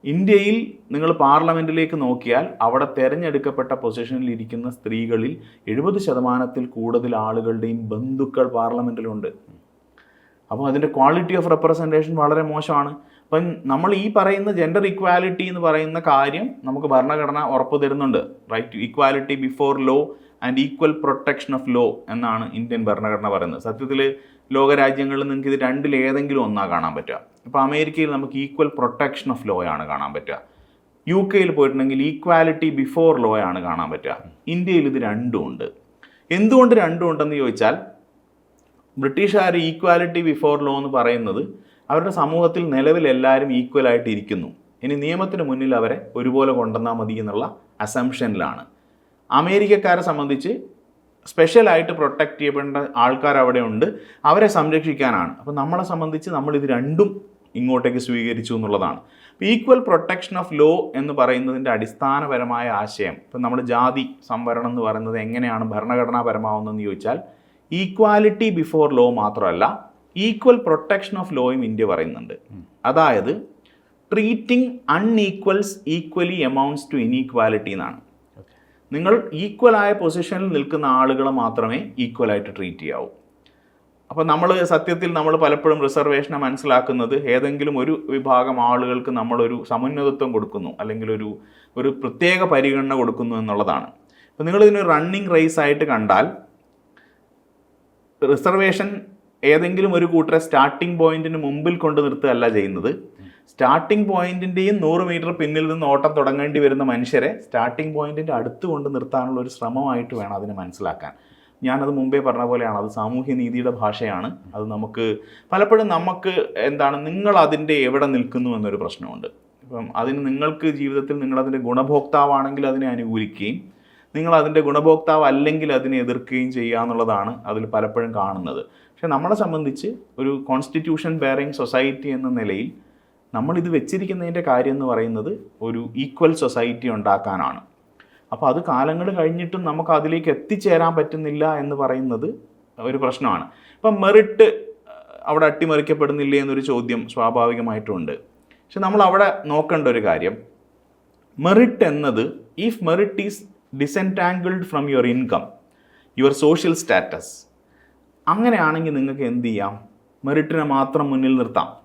ഇന്ത്യയിൽ നിങ്ങൾ പാർലമെന്റിലേക്ക് നോക്കിയാൽ അവിടെ തിരഞ്ഞെടുക്കപ്പെട്ട പൊസിഷനിൽ ഇരിക്കുന്ന സ്ത്രീകളിൽ എഴുപത് ശതമാനത്തിൽ കൂടുതൽ ആളുകളുടെയും ബന്ധുക്കൾ പാർലമെന്റിലുണ്ട് അപ്പോൾ അതിന്റെ ക്വാളിറ്റി ഓഫ് റെപ്രസെന്റേഷൻ വളരെ മോശമാണ്. അപ്പം നമ്മൾ ഈ പറയുന്ന ജെൻഡർ ഇക്വാലിറ്റി എന്ന് പറയുന്ന കാര്യം നമുക്ക് ഭരണഘടന ഉറപ്പ് തരുന്നുണ്ട്. Right to equality before law and equal protection of law എന്നാണ് ഇന്ത്യൻ ഭരണഘടന പറയുന്നത്. സത്യത്തിൽ ലോകരാജ്യങ്ങളിൽ നിങ്ങൾക്ക് ഇത് രണ്ടിൽ ഏതെങ്കിലും ഒന്നാ കാണാൻ പറ്റുക. ഇപ്പോൾ അമേരിക്കയിൽ നമുക്ക് ഈക്വൽ പ്രൊട്ടക്ഷൻ ഓഫ് ലോ ആണ് കാണാൻ പറ്റുക. യു കെയിൽ പോയിട്ടുണ്ടെങ്കിൽ ഈക്വാലിറ്റി ബിഫോർ ലോ ആണ് കാണാൻ പറ്റുക. ഇന്ത്യയിൽ ഇത് രണ്ടും ഉണ്ട്. എന്തുകൊണ്ട് രണ്ടും ഉണ്ടെന്ന് ചോദിച്ചാൽ ബ്രിട്ടീഷുകാർ ഈക്വാലിറ്റി ബിഫോർ ലോ എന്ന് പറയുന്നത് അവരുടെ സമൂഹത്തിൽ നിലവിൽ എല്ലാവരും ഈക്വൽ ആയിട്ട് ഇരിക്കുന്നു. ഇനി നിയമത്തിന് മുന്നിൽ അവരെ ഒരുപോലെ കൊണ്ടുവന്നാൽ മതി എന്നുള്ള അസംഷനിലാണ് അമേരിക്കക്കാരെ സംബന്ധിച്ച് സ്പെഷ്യലായിട്ട് പ്രൊട്ടക്റ്റ് ചെയ്യപ്പെടേണ്ട ആൾക്കാർ അവിടെ ഉണ്ട് അവരെ സംരക്ഷിക്കാനാണ്. അപ്പോൾ നമ്മളെ സംബന്ധിച്ച് നമ്മൾ ഇത് രണ്ടും ഇങ്ങോട്ടേക്ക് സ്വീകരിച്ചു എന്നുള്ളതാണ്. അപ്പോൾ ഈക്വൽ പ്രൊട്ടക്ഷൻ ഓഫ് ലോ എന്ന് പറയുന്നതിന്റെ അടിസ്ഥാനപരമായ ആശയം ഇപ്പം നമ്മൾ ജാതി സംവരണം എന്ന് പറയുന്നത് എങ്ങനെയാണ് ഭരണഘടനാപരമാവുന്നതെന്ന് ചോദിച്ചാൽ ഈക്വാലിറ്റി ബിഫോർ ലോ മാത്രമല്ല ഈക്വൽ പ്രൊട്ടക്ഷൻ ഓഫ് ലോയും ഇന്ത്യ പറയുന്നുണ്ട്. അതായത് treating unequals equally amounts to inequality എന്നാണ്. നിങ്ങൾ ഈക്വലായ പൊസിഷനിൽ നിൽക്കുന്ന ആളുകളെ മാത്രമേ ഈക്വലായിട്ട് ട്രീറ്റ് ചെയ്യാവൂ. അപ്പോൾ നമ്മൾ സത്യത്തിൽ നമ്മൾ പലപ്പോഴും റിസർവേഷനെ മനസ്സിലാക്കുന്നത് ഏതെങ്കിലും ഒരു വിഭാഗം ആളുകൾക്ക് നമ്മളൊരു സമുന്നതത്വം കൊടുക്കുന്നു അല്ലെങ്കിൽ ഒരു ഒരു പ്രത്യേക പരിഗണന കൊടുക്കുന്നു എന്നുള്ളതാണ്. അപ്പോൾ നിങ്ങളിതിന് റണ്ണിങ് റേസ് ആയിട്ട് കണ്ടാൽ റിസർവേഷൻ ഏതെങ്കിലും ഒരു കൂട്ടരെ സ്റ്റാർട്ടിംഗ് പോയിന്റിന് മുമ്പിൽ കൊണ്ട് നിർത്തുകയല്ല ചെയ്യുന്നത്. സ്റ്റാർട്ടിംഗ് പോയിന്റിന്റെയും നൂറ് മീറ്റർ പിന്നിൽ നിന്ന് ഓട്ടം തുടങ്ങേണ്ടി വരുന്ന മനുഷ്യരെ സ്റ്റാർട്ടിംഗ് പോയിന്റിന്റെ അടുത്ത് കൊണ്ട് നിർത്താനുള്ള ഒരു ശ്രമമായിട്ട് വേണം അതിനെ മനസ്സിലാക്കാൻ. ഞാനത് മുമ്പേ പറഞ്ഞ പോലെയാണ്. അത് സാമൂഹ്യ നീതിയുടെ ഭാഷയാണ്. അത് നമുക്ക് പലപ്പോഴും നമുക്ക് എന്താണ് നിങ്ങൾ അതിന്റെ എവിടെ നിൽക്കുന്നു എന്നൊരു പ്രശ്നമുണ്ട്. ഇപ്പം അതിന് നിങ്ങൾക്ക് ജീവിതത്തിൽ നിങ്ങളതിന്റെ ഗുണഭോക്താവാണെങ്കിൽ അതിനെ അനുകൂലിക്കുകയും നിങ്ങൾ അതിന്റെ ഗുണഭോക്താവ് അല്ലെങ്കിൽ അതിനെ എതിർക്കുകയും ചെയ്യുക എന്നുള്ളതാണ് അതിൽ പലപ്പോഴും കാണുന്നത്. പക്ഷേ നമ്മളെ സംബന്ധിച്ച് ഒരു കോൺസ്റ്റിറ്റ്യൂഷൻ ബെയറിംഗ് സൊസൈറ്റി എന്ന നിലയിൽ നമ്മളിത് വെച്ചിരിക്കുന്നതിന്റെ കാര്യം എന്ന് പറയുന്നത് ഒരു ഈക്വൽ സൊസൈറ്റി ഉണ്ടാക്കാനാണ്. അപ്പോൾ അത് കാലങ്ങൾ കഴിഞ്ഞിട്ടും നമുക്ക് അതിലേക്ക് എത്തിച്ചേരാൻ പറ്റുന്നില്ല എന്ന് പറയുന്നത് ഒരു പ്രശ്നമാണ്. ഇപ്പം മെറിറ്റ് അവിടെ അട്ടിമറിക്കപ്പെടുന്നില്ലേ എന്നൊരു ചോദ്യം സ്വാഭാവികമായിട്ടുണ്ട്. പക്ഷെ നമ്മൾ അവിടെ നോക്കേണ്ട ഒരു കാര്യം. മെറിറ്റ് എന്നത് if merit is disentangled from your income your social status അങ്ങനെയാണെങ്കിൽ നിങ്ങൾക്ക് എന്ത് ചെയ്യാം? മെറിറ്റിനെ മാത്രം മുന്നിൽ നിർത്താം.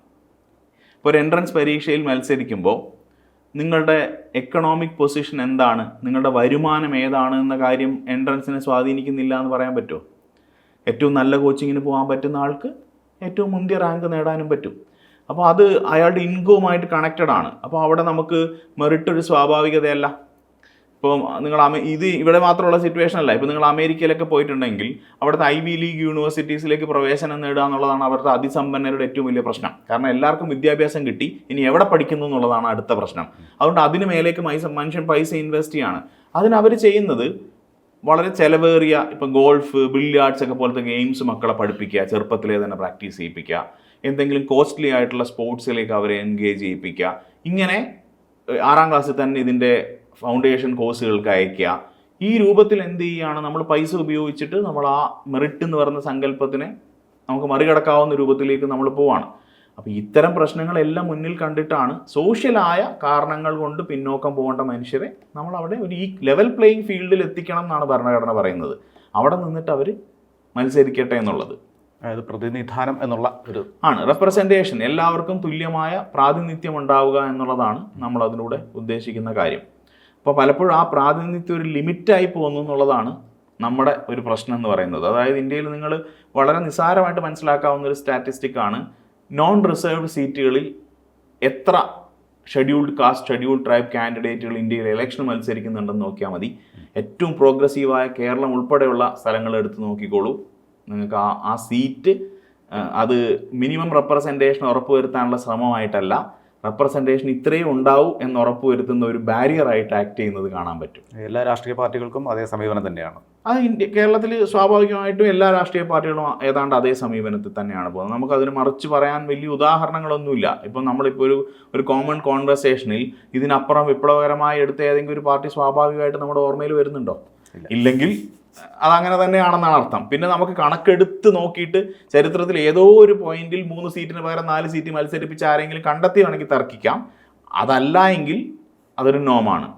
ഇപ്പോൾ ഒരു എൻട്രൻസ് പരീക്ഷയിൽ മത്സരിക്കുമ്പോൾ നിങ്ങളുടെ എക്കണോമിക് പൊസിഷൻ എന്താണ്? നിങ്ങളുടെ വരുമാനം ഏതാണ് എന്ന കാര്യം എൻട്രൻസിനെ സ്വാധീനിക്കുന്നില്ല എന്ന് പറയാൻ പറ്റുമോ? ഏറ്റവും നല്ല കോച്ചിങ്ങിന് പോകാൻ പറ്റുന്ന ആൾക്ക് ഏറ്റവും മുന്തിയ റാങ്ക് നേടാനും പറ്റും. അപ്പോൾ അത് അയാളുടെ ഇൻകവുമായിട്ട് കണക്റ്റഡ് ആണ്. അപ്പോൾ അവിടെ നമുക്ക് മെറിറ്റ് ഒരു സ്വാഭാവികതയല്ല. ഇപ്പോൾ നിങ്ങൾ ഇത് ഇവിടെ മാത്രമുള്ള സിറ്റുവേഷൻ അല്ല. ഇപ്പോൾ നിങ്ങൾ അമേരിക്കയിലൊക്കെ പോയിട്ടുണ്ടെങ്കിൽ അവിടുത്തെ ഐ വി ലീഗ് യൂണിവേഴ്സിറ്റീസിലേക്ക് പ്രവേശനം നേടുക എന്നുള്ളതാണ് അവരുടെ അതിസമ്പന്നരുടെ ഏറ്റവും വലിയ പ്രശ്നം. കാരണം എല്ലാവർക്കും വിദ്യാഭ്യാസം കിട്ടി ഇനി എവിടെ പഠിക്കുന്നു എന്നുള്ളതാണ് അടുത്ത പ്രശ്നം. അതുകൊണ്ട് അതിന് മേലേക്ക് മനുഷ്യൻ പൈസ ഇൻവെസ്റ്റ് ചെയ്യാണ്. അതിനവർ ചെയ്യുന്നത് വളരെ ചിലവേറിയ ഇപ്പം ഗോൾഫ് ബില്ലിയാർഡ്സ് ഒക്കെ പോലത്തെ ഗെയിംസ് മക്കളെ പഠിപ്പിക്കുക ചെറുപ്പത്തിലേ തന്നെ പ്രാക്ടീസ് ചെയ്യിപ്പിക്കുക എന്തെങ്കിലും കോസ്റ്റ്ലി ആയിട്ടുള്ള സ്പോർട്സിലേക്ക് അവരെ എൻഗേജ് ചെയ്യിപ്പിക്കുക. ഇങ്ങനെ ആറാം ക്ലാസ്സിൽ തന്നെ ഇതിന്റെ ഫൗണ്ടേഷൻ കോഴ്സുകൾക്ക് അയക്കുക ഈ രൂപത്തിൽ എന്ത് ചെയ്യുകയാണ്? നമ്മൾ പൈസ ഉപയോഗിച്ചിട്ട് നമ്മൾ ആ മെറിറ്റ് എന്ന് പറയുന്ന സങ്കല്പത്തിനെ നമുക്ക് മറികടക്കാവുന്ന രൂപത്തിലേക്ക് നമ്മൾ പോവാണ്. അപ്പോൾ ഇത്തരം പ്രശ്നങ്ങളെല്ലാം മുന്നിൽ കണ്ടിട്ടാണ് സോഷ്യലായ കാരണങ്ങൾ കൊണ്ട് പിന്നോക്കം പോകേണ്ട മനുഷ്യരെ നമ്മൾ അവിടെ ഒരു ഈ ലെവൽ പ്ലേയിങ് ഫീൽഡിൽ എത്തിക്കണം എന്നാണ് ഭരണഘടന പറയുന്നത്. അവിടെ നിന്നിട്ട് അവർ മത്സരിക്കട്ടെ എന്നുള്ളത്. അതായത് പ്രതിനിധാനം എന്നുള്ള ഒരു ആണ്. റെപ്രസെന്റേഷൻ എല്ലാവർക്കും തുല്യമായ പ്രാതിനിധ്യം ഉണ്ടാവുക എന്നുള്ളതാണ് നമ്മൾ അതിലൂടെ ഉദ്ദേശിക്കുന്ന കാര്യം. അപ്പോൾ പലപ്പോഴും ആ പ്രാതിനിധ്യം ഒരു ലിമിറ്റായി പോകുന്നു എന്നുള്ളതാണ് നമ്മുടെ ഒരു പ്രശ്നം എന്ന് പറയുന്നത്. അതായത് ഇന്ത്യയിൽ നിങ്ങൾ വളരെ നിസ്സാരമായിട്ട് മനസ്സിലാക്കാവുന്ന ഒരു സ്റ്റാറ്റിസ്റ്റിക് ആണ്. നോൺ റിസർവ്ഡ് സീറ്റുകളിൽ എത്ര ഷെഡ്യൂൾഡ് കാസ്റ്റ് ഷെഡ്യൂൾഡ് ട്രൈബ് കാൻഡിഡേറ്റുകൾ ഇന്ത്യയിൽ ഇലക്ഷൻ മത്സരിക്കുന്നുണ്ടെന്ന് നോക്കിയാൽ മതി. ഏറ്റവും പ്രോഗ്രസീവായ കേരളം ഉൾപ്പെടെയുള്ള സ്ഥലങ്ങൾ എടുത്ത് നോക്കിക്കോളൂ. നിങ്ങൾക്ക് ആ ആ സീറ്റ് അത് മിനിമം റെപ്രസെന്റേഷൻ ഉറപ്പുവരുത്താനുള്ള ശ്രമമായിട്ടല്ല. റെപ്രസെന്റേഷൻ ഇത്രയും ഉണ്ടാവും എന്ന് ഉറപ്പുവരുത്തുന്ന ഒരു ബാരിയർ ആയിട്ട് ആക്ട് ചെയ്യുന്നത് കാണാൻ പറ്റും. എല്ലാ രാഷ്ട്രീയ പാർട്ടികൾക്കും അതേ സമീപനം തന്നെയാണ്. അത് ഇന്ത്യ കേരളത്തിൽ സ്വാഭാവികമായിട്ടും എല്ലാ രാഷ്ട്രീയ പാർട്ടികളും ഏതാണ്ട് അതേ സമീപനത്തിൽ തന്നെയാണ് പോകുന്നത്. നമുക്കതിന് മറിച്ച് പറയാൻ വലിയ ഉദാഹരണങ്ങളൊന്നുമില്ല. ഇപ്പം നമ്മളിപ്പോൾ ഒരു ഒരു കോമൺ കോൺവെർസേഷനിൽ ഇതിനപ്പുറം വിപ്ലവകരമായി എടുത്ത ഏതെങ്കിലും ഒരു പാർട്ടി സ്വാഭാവികമായിട്ട് നമ്മുടെ ഓർമ്മയിൽ വരുന്നുണ്ടോ? ഇല്ലെങ്കിൽ അതങ്ങനെ തന്നെയാണെന്നാണ് അർത്ഥം. പിന്നെ നമുക്ക് കണക്കെടുത്ത് നോക്കിയിട്ട് ചരിത്രത്തിൽ ഏതോ ഒരു പോയിന്റിൽ മൂന്ന് സീറ്റിന് പകരം നാല് സീറ്റ് മത്സരിപ്പിച്ച് ആരെങ്കിലും കണ്ടെത്തി വേണമെങ്കിൽ തർക്കിക്കാം. അതല്ല എങ്കിൽ അതൊരു നോമാണ്.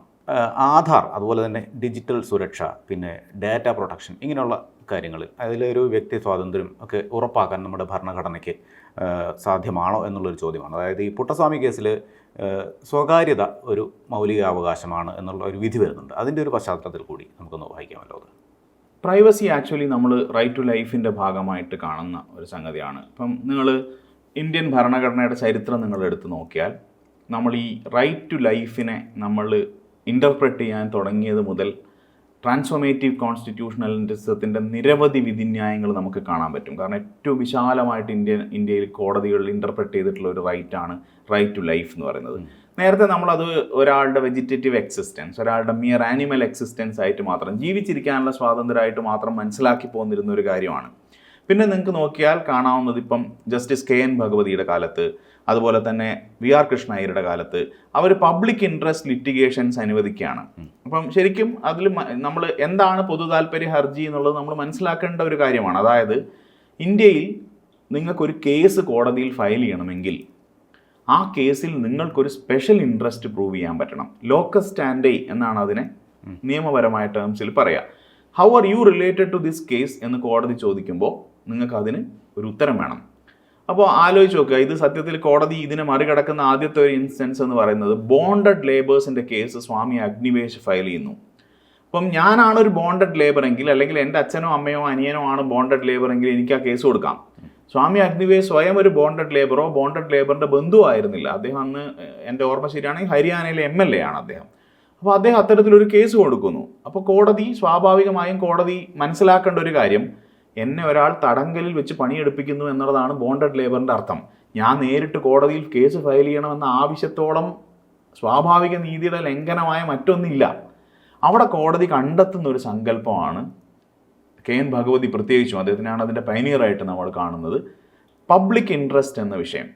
ആധാർ അതുപോലെ തന്നെ ഡിജിറ്റൽ സുരക്ഷ പിന്നെ ഡാറ്റ പ്രൊട്ടക്ഷൻ ഇങ്ങനെയുള്ള കാര്യങ്ങൾ അതിലൊരു വ്യക്തി സ്വാതന്ത്ര്യം ഒക്കെ ഉറപ്പാക്കാൻ നമ്മുടെ ഭരണഘടനയ്ക്ക് സാധ്യമാണോ എന്നുള്ളൊരു ചോദ്യമാണ്. അതായത് ഈ പുട്ടസ്വാമി കേസിൽ സ്വകാര്യത ഒരു മൗലികാവകാശമാണ് എന്നുള്ള ഒരു വിധി വരുന്നുണ്ട്. അതിന്റെ ഒരു പശ്ചാത്തലത്തിൽ കൂടി നമുക്കൊന്ന് വായിക്കാമല്ലോ അത്. പ്രൈവസി ആക്ച്വലി നമ്മൾ റൈറ്റ് ടു ലൈഫിന്റെ ഭാഗമായിട്ട് കാണുന്ന ഒരു സംഗതിയാണ്. ഇപ്പം നിങ്ങൾ ഇന്ത്യൻ ഭരണഘടനയുടെ ചരിത്രം നിങ്ങൾ എടുത്ത് നോക്കിയാൽ നമ്മൾ ഈ റൈറ്റ് ടു ലൈഫിനെ നമ്മൾ ഇന്റർപ്രറ്റ് ചെയ്യാൻ തുടങ്ങിയത് മുതൽ ട്രാൻസ്ഫോർമേറ്റീവ് കോൺസ്റ്റിറ്റ്യൂഷണലിസത്തിന്റെ നിരവധി വിധിന്യായങ്ങൾ നമുക്ക് കാണാൻ പറ്റും. കാരണം ഏറ്റവും വിശാലമായിട്ട് ഇന്ത്യ ഇന്ത്യയിൽ കോടതികളിൽ ഇന്റർപ്രറ്റ് ചെയ്തിട്ടുള്ള ഒരു റൈറ്റാണ് റൈറ്റ് ടു ലൈഫ് എന്ന് പറയുന്നത്. നേരത്തെ നമ്മളത് ഒരാളുടെ വെജിറ്റേറ്റീവ് എക്സിസ്റ്റൻസ് ഒരാളുടെ മിയർ ആനിമൽ എക്സിസ്റ്റൻസ് ആയിട്ട് മാത്രം ജീവിച്ചിരിക്കാനുള്ള സ്വാതന്ത്ര്യമായിട്ട് മാത്രം മനസ്സിലാക്കി പോന്നിരുന്ന ഒരു കാര്യമാണ്. പിന്നെ നിങ്ങൾക്ക് നോക്കിയാൽ കാണാവുന്നത് ഇപ്പം ജസ്റ്റിസ് കെ എൻ ഭഗവതിയുടെ കാലത്ത് അതുപോലെ തന്നെ വി ആർ കൃഷ്ണ അയ്യരുടെ കാലത്ത് അവർ പബ്ലിക് ഇൻട്രസ്റ്റ് ലിറ്റിഗേഷൻസ് അനുവദിക്കുകയാണ്. അപ്പം ശരിക്കും അതിൽ നമ്മൾ എന്താണ് പൊതു താല്പര്യ ഹർജി എന്നുള്ളത് നമ്മൾ മനസ്സിലാക്കേണ്ട ഒരു കാര്യമാണ്. അതായത് ഇന്ത്യയിൽ നിങ്ങൾക്കൊരു കേസ് കോടതിയിൽ ഫയൽ ചെയ്യണമെങ്കിൽ ആ കേസിൽ നിങ്ങൾക്കൊരു സ്പെഷ്യൽ ഇൻട്രസ്റ്റ് പ്രൂവ് ചെയ്യാൻ പറ്റണം. ലോക്കസ് സ്റ്റാൻഡേ എന്നാണ് അതിനെ നിയമപരമായ ടേംസിൽ പറയുക how are you related to this case എന്ന് കോടതി ചോദിക്കുമ്പോൾ നിങ്ങൾക്ക് അതിന് ഒരു ഉത്തരം വേണം. അപ്പോൾ ആലോചിച്ച് നോക്കുക. ഇത് സത്യത്തിൽ കോടതി ഇതിനെ മറികടക്കുന്ന ആദ്യത്തെ ഒരു ഇൻസ്റ്റൻസ് എന്ന് പറയുന്നത് ബോണ്ടഡ് ലേബേഴ്സിന്റെ കേസ് സ്വാമി അഗ്നിവേശ് ഫയൽ ചെയ്യുന്നു. അപ്പം ഞാനാണ് ഒരു ബോണ്ടഡ് ലേബർ എങ്കിൽ അല്ലെങ്കിൽ എന്റെ അച്ഛനോ അമ്മയോ അനിയനോ ആണ് ബോണ്ടഡ് ലേബർ എങ്കിൽ എനിക്ക് ആ കേസ് കൊടുക്കാം. സ്വാമി അഗ്നിവേശ് സ്വയം ഒരു ബോണ്ടഡ് ലേബറോ ബോണ്ടഡ് ലേബറിന്റെ ബന്ധുവായിരുന്നില്ല അദ്ദേഹം അന്ന് എന്റെ ഓർമ്മ ശരിയാണെങ്കിൽ ഹരിയാനയിലെ എം എൽ എ ആണ് അദ്ദേഹം. അപ്പോൾ അദ്ദേഹം അത്തരത്തിലൊരു കേസ് കൊടുക്കുന്നു. അപ്പോൾ കോടതി സ്വാഭാവികമായും കോടതി മനസ്സിലാക്കേണ്ട ഒരു കാര്യം എന്നെ ഒരാൾ തടങ്കലിൽ വെച്ച് പണിയെടുപ്പിക്കുന്നു എന്നുള്ളതാണ് ബോണ്ടഡ് ലേബറിന്റെ അർത്ഥം. ഞാൻ നേരിട്ട് കോടതിയിൽ കേസ് ഫയൽ ചെയ്യണമെന്ന ആവശ്യത്തോളം സ്വാഭാവിക നീതിയുടെ ലംഘനമായ മറ്റൊന്നില്ല. അവിടെ കോടതി കണ്ടെത്തുന്ന ഒരു സങ്കല്പമാണ്. കെ എൻ ഭഗവതി പ്രത്യേകിച്ചും അദ്ദേഹത്തിനാണ് അതിന്റെ പൈനിയറായിട്ട് നമ്മൾ കാണുന്നത്. പബ്ലിക് ഇൻട്രസ്റ്റ് എന്ന വിഷയം.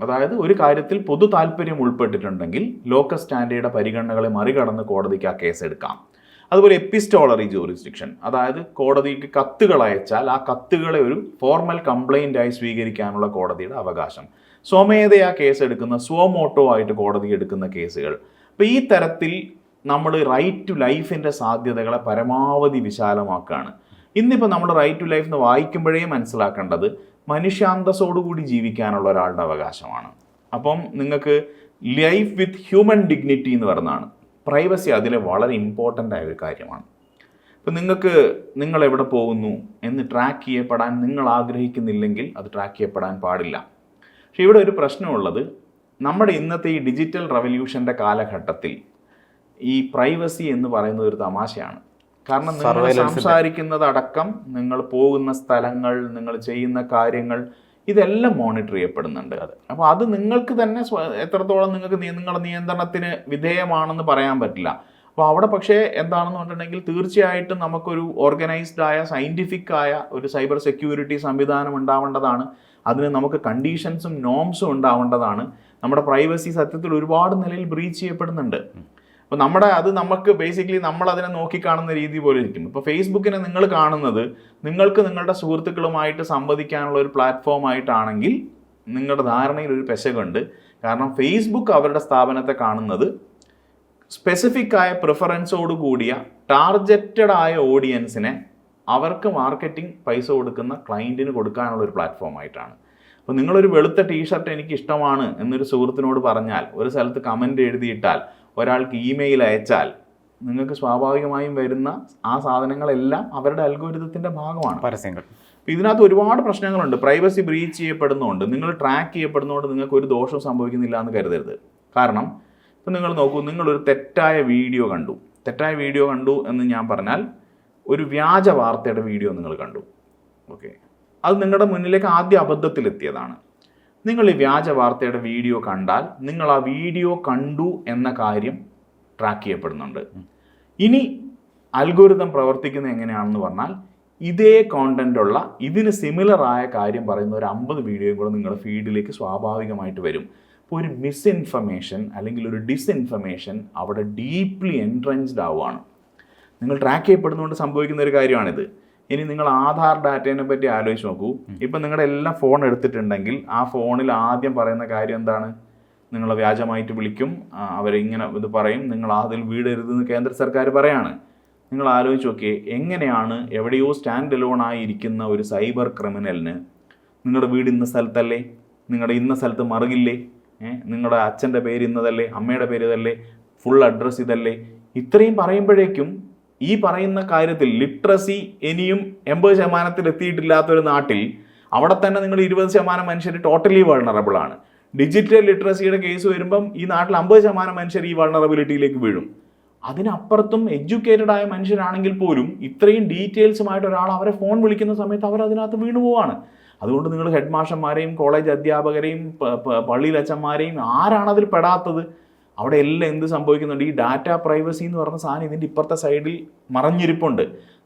അതായത് ഒരു കാര്യത്തിൽ പൊതു താല്പര്യം ഉൾപ്പെട്ടിട്ടുണ്ടെങ്കിൽ ലോക്കൽ സ്റ്റാൻഡേർഡ് പരിഗണനകളെ മറികടന്ന് കോടതിക്ക് ആ കേസ് എടുക്കാം. അതുപോലെ എപ്പിസ്റ്റോളറി ജൂറിസ്ഡിക്ഷൻ. അതായത് കോടതിക്ക് കത്തുകൾ അയച്ചാൽ ആ കത്തുകളെ ഒരു ഫോർമൽ കംപ്ലൈന്റ് ആയി സ്വീകരിക്കാനുള്ള കോടതിയുടെ അവകാശം. സ്വമേധയാ കേസ് എടുക്കുന്ന സ്വമോട്ടോ ആയിട്ട് കോടതി എടുക്കുന്ന കേസുകൾ. അപ്പോൾ ഈ തരത്തിൽ നമ്മൾ റൈറ്റ് ടു ലൈഫിന്റെ സാധ്യതകളെ പരമാവധി വിശാലമാക്കുകയാണ്. ഇന്നിപ്പോൾ നമ്മൾ റൈറ്റ് ടു ലൈഫ് എന്ന് വായിക്കുമ്പോഴേ മനസ്സിലാക്കേണ്ടത് മനുഷ്യാന്തസ്സോടുകൂടി ജീവിക്കാനുള്ള ഒരാളുടെ അവകാശമാണ്. അപ്പം നിങ്ങൾക്ക് ലൈഫ് വിത്ത് ഹ്യൂമൻ ഡിഗ്നിറ്റി എന്ന് പറയുന്നതാണ്. പ്രൈവസി അതിലെ വളരെ ഇമ്പോർട്ടന്റ് ആയ ഒരു കാര്യമാണ്. ഇപ്പം നിങ്ങൾക്ക് നിങ്ങൾ എവിടെ പോകുന്നു എന്ന് ട്രാക്ക് ചെയ്യപ്പെടാൻ നിങ്ങൾ ആഗ്രഹിക്കുന്നില്ലെങ്കിൽ അത് ട്രാക്ക് ചെയ്യപ്പെടാൻ പാടില്ല. പക്ഷേ ഇവിടെ ഒരു പ്രശ്നമുള്ളത് നമ്മുടെ ഇന്നത്തെ ഈ ഡിജിറ്റൽ റവല്യൂഷന്റെ കാലഘട്ടത്തിൽ ഈ പ്രൈവസി എന്ന് പറയുന്നത് ഒരു തമാശയാണ്. കാരണം നിങ്ങൾ സംസാരിക്കുന്നതടക്കം സംസാരിക്കുന്നത് അടക്കം നിങ്ങൾ പോകുന്ന സ്ഥലങ്ങൾ നിങ്ങൾ ചെയ്യുന്ന കാര്യങ്ങൾ ഇതെല്ലാം മോണിറ്റർ ചെയ്യപ്പെടുന്നുണ്ട്. അത്. അപ്പോൾ അത് നിങ്ങൾക്ക് തന്നെ എത്രത്തോളം നിങ്ങൾക്ക് നിങ്ങളുടെ നിയന്ത്രണത്തിന് വിധേയമാണെന്ന് പറയാൻ പറ്റില്ല. അപ്പോൾ അവിടെ പക്ഷേ എന്താണെന്ന് പറഞ്ഞിട്ടുണ്ടെങ്കിൽ തീർച്ചയായിട്ടും നമുക്കൊരു ഓർഗനൈസ്ഡ് ആയ സയന്റിഫിക് ആയ ഒരു സൈബർ സെക്യൂരിറ്റി സംവിധാനം ഉണ്ടാവേണ്ടതാണ്. അതിന് നമുക്ക് കണ്ടീഷൻസും നോംസും ഉണ്ടാവേണ്ടതാണ്. നമ്മുടെ പ്രൈവസി സത്യത്തിൽ ഒരുപാട് നിലയിൽ ബ്രീച്ച് ചെയ്യപ്പെടുന്നുണ്ട്. അപ്പോൾ നമ്മുടെ അത് നമുക്ക് ബേസിക്കലി നമ്മൾ അതിനെ നോക്കി കാണുന്ന രീതി പോലെ ഇരിക്കും. ഇപ്പോൾ ഫേസ്ബുക്കിനെ നിങ്ങൾ കാണുന്നത് നിങ്ങൾക്ക് നിങ്ങളുടെ സുഹൃത്തുക്കളുമായിട്ട് സംവദിക്കാനുള്ള ഒരു പ്ലാറ്റ്ഫോം ആയിട്ടാണെങ്കിൽ നിങ്ങളുടെ ധാരണയിൽ ഒരു പെശകുണ്ട്. കാരണം ഫേസ്ബുക്ക് അവരുടെ സ്ഥാപനത്തെ കാണുന്നത് സ്പെസിഫിക് ആയ പ്രിഫറൻസോട് കൂടിയ ടാർജറ്റഡ് ആയ ഓഡിയൻസിനെ അവർക്ക് മാർക്കറ്റിംഗ് പൈസ കൊടുക്കുന്ന ക്ലയന്റിന് കൊടുക്കാനുള്ള ഒരു പ്ലാറ്റ്ഫോം ആയിട്ടാണ്. അപ്പോൾ നിങ്ങളൊരു വെളുത്ത ടീഷർട്ട് എനിക്ക് ഇഷ്ടമാണ് എന്നൊരു സുഹൃത്തിനോട് പറഞ്ഞാൽ ഒരു സ്ഥലത്ത് കമന്റ് എഴുതിയിട്ടാൽ ഒരാൾക്ക് ഇമെയിൽ അയച്ചാൽ നിങ്ങൾക്ക് സ്വാഭാവികമായും വരുന്ന ആ സാധനങ്ങളെല്ലാം അവരുടെ അൽഗോരിതത്തിന്റെ ഭാഗമാണ്. പരസ്യങ്ങൾ. അപ്പോൾ ഇതിനകത്ത് ഒരുപാട് പ്രശ്നങ്ങളുണ്ട്. പ്രൈവസി ബ്രീച്ച് ചെയ്യപ്പെടുന്നതുകൊണ്ട് നിങ്ങൾ ട്രാക്ക് ചെയ്യപ്പെടുന്നതുകൊണ്ട് നിങ്ങൾക്ക് ഒരു ദോഷവും സംഭവിക്കുന്നില്ല എന്ന് കരുതരുത്. കാരണം ഇപ്പം നിങ്ങൾ നോക്കൂ നിങ്ങളൊരു തെറ്റായ വീഡിയോ കണ്ടു. തെറ്റായ വീഡിയോ കണ്ടു എന്ന് ഞാൻ പറഞ്ഞാൽ ഒരു വ്യാജ വാർത്തയുടെ വീഡിയോ നിങ്ങൾ കണ്ടു. ഓക്കെ. അത് നിങ്ങളുടെ മുന്നിലേക്ക് ആദ്യ അബദ്ധത്തിലെത്തിയതാണ്. നിങ്ങൾ ഈ വ്യാജ വാർത്തയുടെ വീഡിയോ കണ്ടാൽ നിങ്ങൾ ആ വീഡിയോ കണ്ടു എന്ന കാര്യം ട്രാക്ക് ചെയ്യപ്പെടുന്നുണ്ട്. ഇനി അൽഗോരിതം പ്രവർത്തിക്കുന്നത് എങ്ങനെയാണെന്ന് പറഞ്ഞാൽ ഇതേ കോണ്ടന്റ് ഉള്ള ഇതിന് സിമിലർ ആയ കാര്യം പറയുന്ന ഒരു അമ്പത് വീഡിയോയും കൂടെ നിങ്ങളുടെ ഫീഡിലേക്ക് സ്വാഭാവികമായിട്ട് വരും. അപ്പോൾ ഒരു മിസ്ഇൻഫർമേഷൻ അല്ലെങ്കിൽ ഒരു ഡിസ്ഇൻഫർമേഷൻ അവിടെ ഡീപ്ലി എൻട്രൻസ്ഡ് ആവുകയാണ്. നിങ്ങൾ ട്രാക്ക് ചെയ്യപ്പെടുന്നതുകൊണ്ട് സംഭവിക്കുന്ന ഒരു കാര്യമാണിത്. ഇനി നിങ്ങൾ ആധാർ ഡാറ്റേനെ പറ്റി ആലോചിച്ച് നോക്കൂ. ഇപ്പം നിങ്ങളുടെ എല്ലാം ഫോൺ എടുത്തിട്ടുണ്ടെങ്കിൽ ആ ഫോണിൽ ആദ്യം പറയുന്ന കാര്യം എന്താണ്? നിങ്ങളെ വ്യാജമായിട്ട് വിളിക്കും. അവരിങ്ങനെ ഇത് പറയും. നിങ്ങൾ അതിൽ വീടരുതെന്ന് കേന്ദ്ര സർക്കാർ പറയാണ്. നിങ്ങൾ ആലോചിച്ച് നോക്കിയേ എങ്ങനെയാണ് എവിടെയോ സ്റ്റാൻഡ് അലോൺ ആയിരിക്കുന്ന ഒരു സൈബർ ക്രിമിനലിന് നിങ്ങളുടെ വീട് ഇന്ന സ്ഥലത്തല്ലേ? നിങ്ങളുടെ ഇന്ന സ്ഥലത്ത് മറുകില്ലേ? നിങ്ങളുടെ അച്ഛന്റെ പേര് ഇന്നതല്ലേ? അമ്മയുടെ പേര് ഇതല്ലേ? ഫുൾ അഡ്രസ്സ് ഇതല്ലേ? ഇത്രയും പറയുമ്പോഴേക്കും ഈ പറയുന്ന കാര്യത്തിൽ ലിറ്ററസി ഇനിയും എൺപത് ശതമാനത്തിൽ എത്തിയിട്ടില്ലാത്ത ഒരു നാട്ടിൽ അവിടെ തന്നെ നിങ്ങൾ ഇരുപത് ശതമാനം മനുഷ്യർ ടോട്ടലി വൾണറബിൾ ആണ്. ഡിജിറ്റൽ ലിറ്ററസിയുടെ കേസ് വരുമ്പം ഈ നാട്ടിൽ അമ്പത് ശതമാനം മനുഷ്യർ ഈ വൾണറബിലിറ്റിയിലേക്ക് വീഴും. അതിനപ്പുറത്തും എഡ്യൂക്കേറ്റഡ് ആയ മനുഷ്യരാണെങ്കിൽ പോലും ഇത്രയും ഡീറ്റെയിൽസുമായിട്ട് ഒരാൾ അവരെ ഫോൺ വിളിക്കുന്ന സമയത്ത് അവർ അതിനകത്ത് വീണു പോവാണ്. അതുകൊണ്ട് നിങ്ങൾ ഹെഡ് മാഷന്മാരെയും കോളേജ് അധ്യാപകരെയും പള്ളിയിലച്ചന്മാരെയും ആരാണതിൽ പെടാത്തത്? അവിടെ എല്ലാം എന്ത് സംഭവിക്കുന്നുണ്ട്? ഈ ഡാറ്റ പ്രൈവസി എന്ന് പറഞ്ഞ സാധനം ഇതിന്റെ ഇപ്പുറത്തെ സൈഡിൽ മറഞ്ഞിരിപ്പുണ്ട്.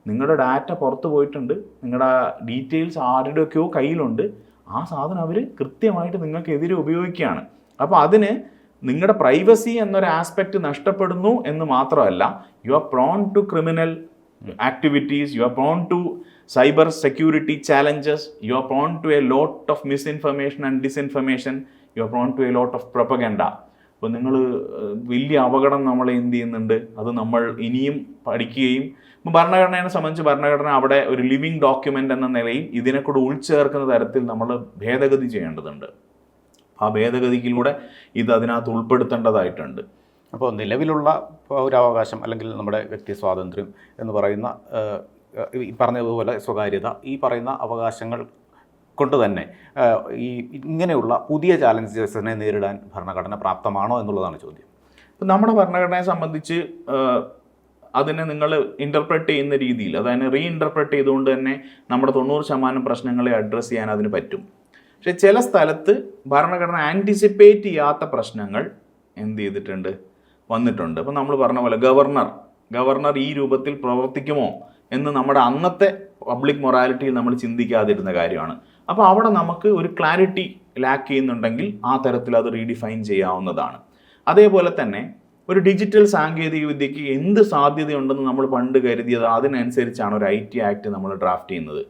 നിങ്ങളുടെ ഡാറ്റ പുറത്ത് പോയിട്ടുണ്ട്. നിങ്ങളുടെ ഡീറ്റെയിൽസ് ആരുടെയൊക്കെയോ കയ്യിലുണ്ട്. ആ സാധനം അവർ കൃത്യമായിട്ട് നിങ്ങൾക്കെതിരെ ഉപയോഗിക്കുകയാണ്. അപ്പോൾ അതിന് നിങ്ങളുടെ പ്രൈവസി എന്നൊരു ആസ്പെക്റ്റ് നഷ്ടപ്പെടുന്നു എന്ന് മാത്രമല്ല you are prone to criminal activities you are prone to cyber security challenges you are prone to a lot of misinformation and disinformation you are prone to a lot of propaganda അപ്പോൾ നിങ്ങൾ വലിയ അപകടം നമ്മളെ എന്ത് ചെയ്യുന്നുണ്ട്? അത് നമ്മൾ ഇനിയും പഠിക്കുകയും ഇപ്പം ഭരണഘടനയെ സംബന്ധിച്ച് ഭരണഘടന അവിടെ ഒരു ലിവിങ് ഡോക്യുമെന്റ് എന്ന നിലയിൽ ഇതിനെ കൂടെ ഉൾച്ചേർക്കുന്ന തരത്തിൽ നമ്മൾ ഭേദഗതി ചെയ്യേണ്ടതുണ്ട്. ആ ഭേദഗതിയിലൂടെ ഇത് അതിനകത്ത് ഉൾപ്പെടുത്തേണ്ടതായിട്ടുണ്ട്. അപ്പോൾ നിലവിലുള്ള പൗരാവകാശം അല്ലെങ്കിൽ നമ്മുടെ വ്യക്തി സ്വാതന്ത്ര്യം എന്ന് പറയുന്ന ഈ പറഞ്ഞതുപോലെ സ്വകാര്യത ഈ പറയുന്ന അവകാശങ്ങൾ കൊണ്ട് തന്നെ ഈ ഇങ്ങനെയുള്ള പുതിയ ചാലഞ്ചസിനെ നേരിടാൻ ഭരണഘടന പ്രാപ്തമാണോ എന്നുള്ളതാണ് ചോദ്യം. ഇപ്പം നമ്മുടെ ഭരണഘടനയെ സംബന്ധിച്ച് അതിനെ നിങ്ങൾ ഇന്റർപ്രറ്റ് ചെയ്യുന്ന രീതിയിൽ അതായത് റീ ഇന്റർപ്രറ്റ് ചെയ്തുകൊണ്ട് തന്നെ നമ്മുടെ തൊണ്ണൂറ് ശതമാനം പ്രശ്നങ്ങളെ അഡ്രസ്സ് ചെയ്യാൻ അതിന് പറ്റും. പക്ഷെ ചില സ്ഥലത്ത് ഭരണഘടന ആന്റിസിപ്പേറ്റ് ചെയ്യാത്ത പ്രശ്നങ്ങൾ എന്ത് ചെയ്തിട്ടുണ്ട്? വന്നിട്ടുണ്ട്. അപ്പം നമ്മൾ പറഞ്ഞ പോലെ ഗവർണർ ഗവർണർ ഈ രൂപത്തിൽ പ്രവർത്തിക്കുമോ? എന്ന് നമ്മുടെ അന്നത്തെ പബ്ലിക് മൊറാലിറ്റിയിൽ നമ്മൾ ചിന്തിക്കാതിരുന്ന കാര്യമാണ്. അപ്പോൾ അവിടെ നമുക്ക് ഒരു ക്ലാരിറ്റി ലാക്ക് ചെയ്യുന്നുണ്ടെങ്കിൽ ആ തരത്തിൽ അത് റീഡിഫൈൻ ചെയ്യാവുന്നതാണ്. അതേപോലെ തന്നെ ഒരു ഡിജിറ്റൽ സാങ്കേതിക വിദ്യക്ക് എന്ത് സാധ്യതയുണ്ടെന്ന് നമ്മൾ പണ്ട് കരുതിയത് അതിനനുസരിച്ചാണ് ഒരു ഐ ടി ആക്ട് നമ്മൾ ഡ്രാഫ്റ്റ് ചെയ്യുന്നത്.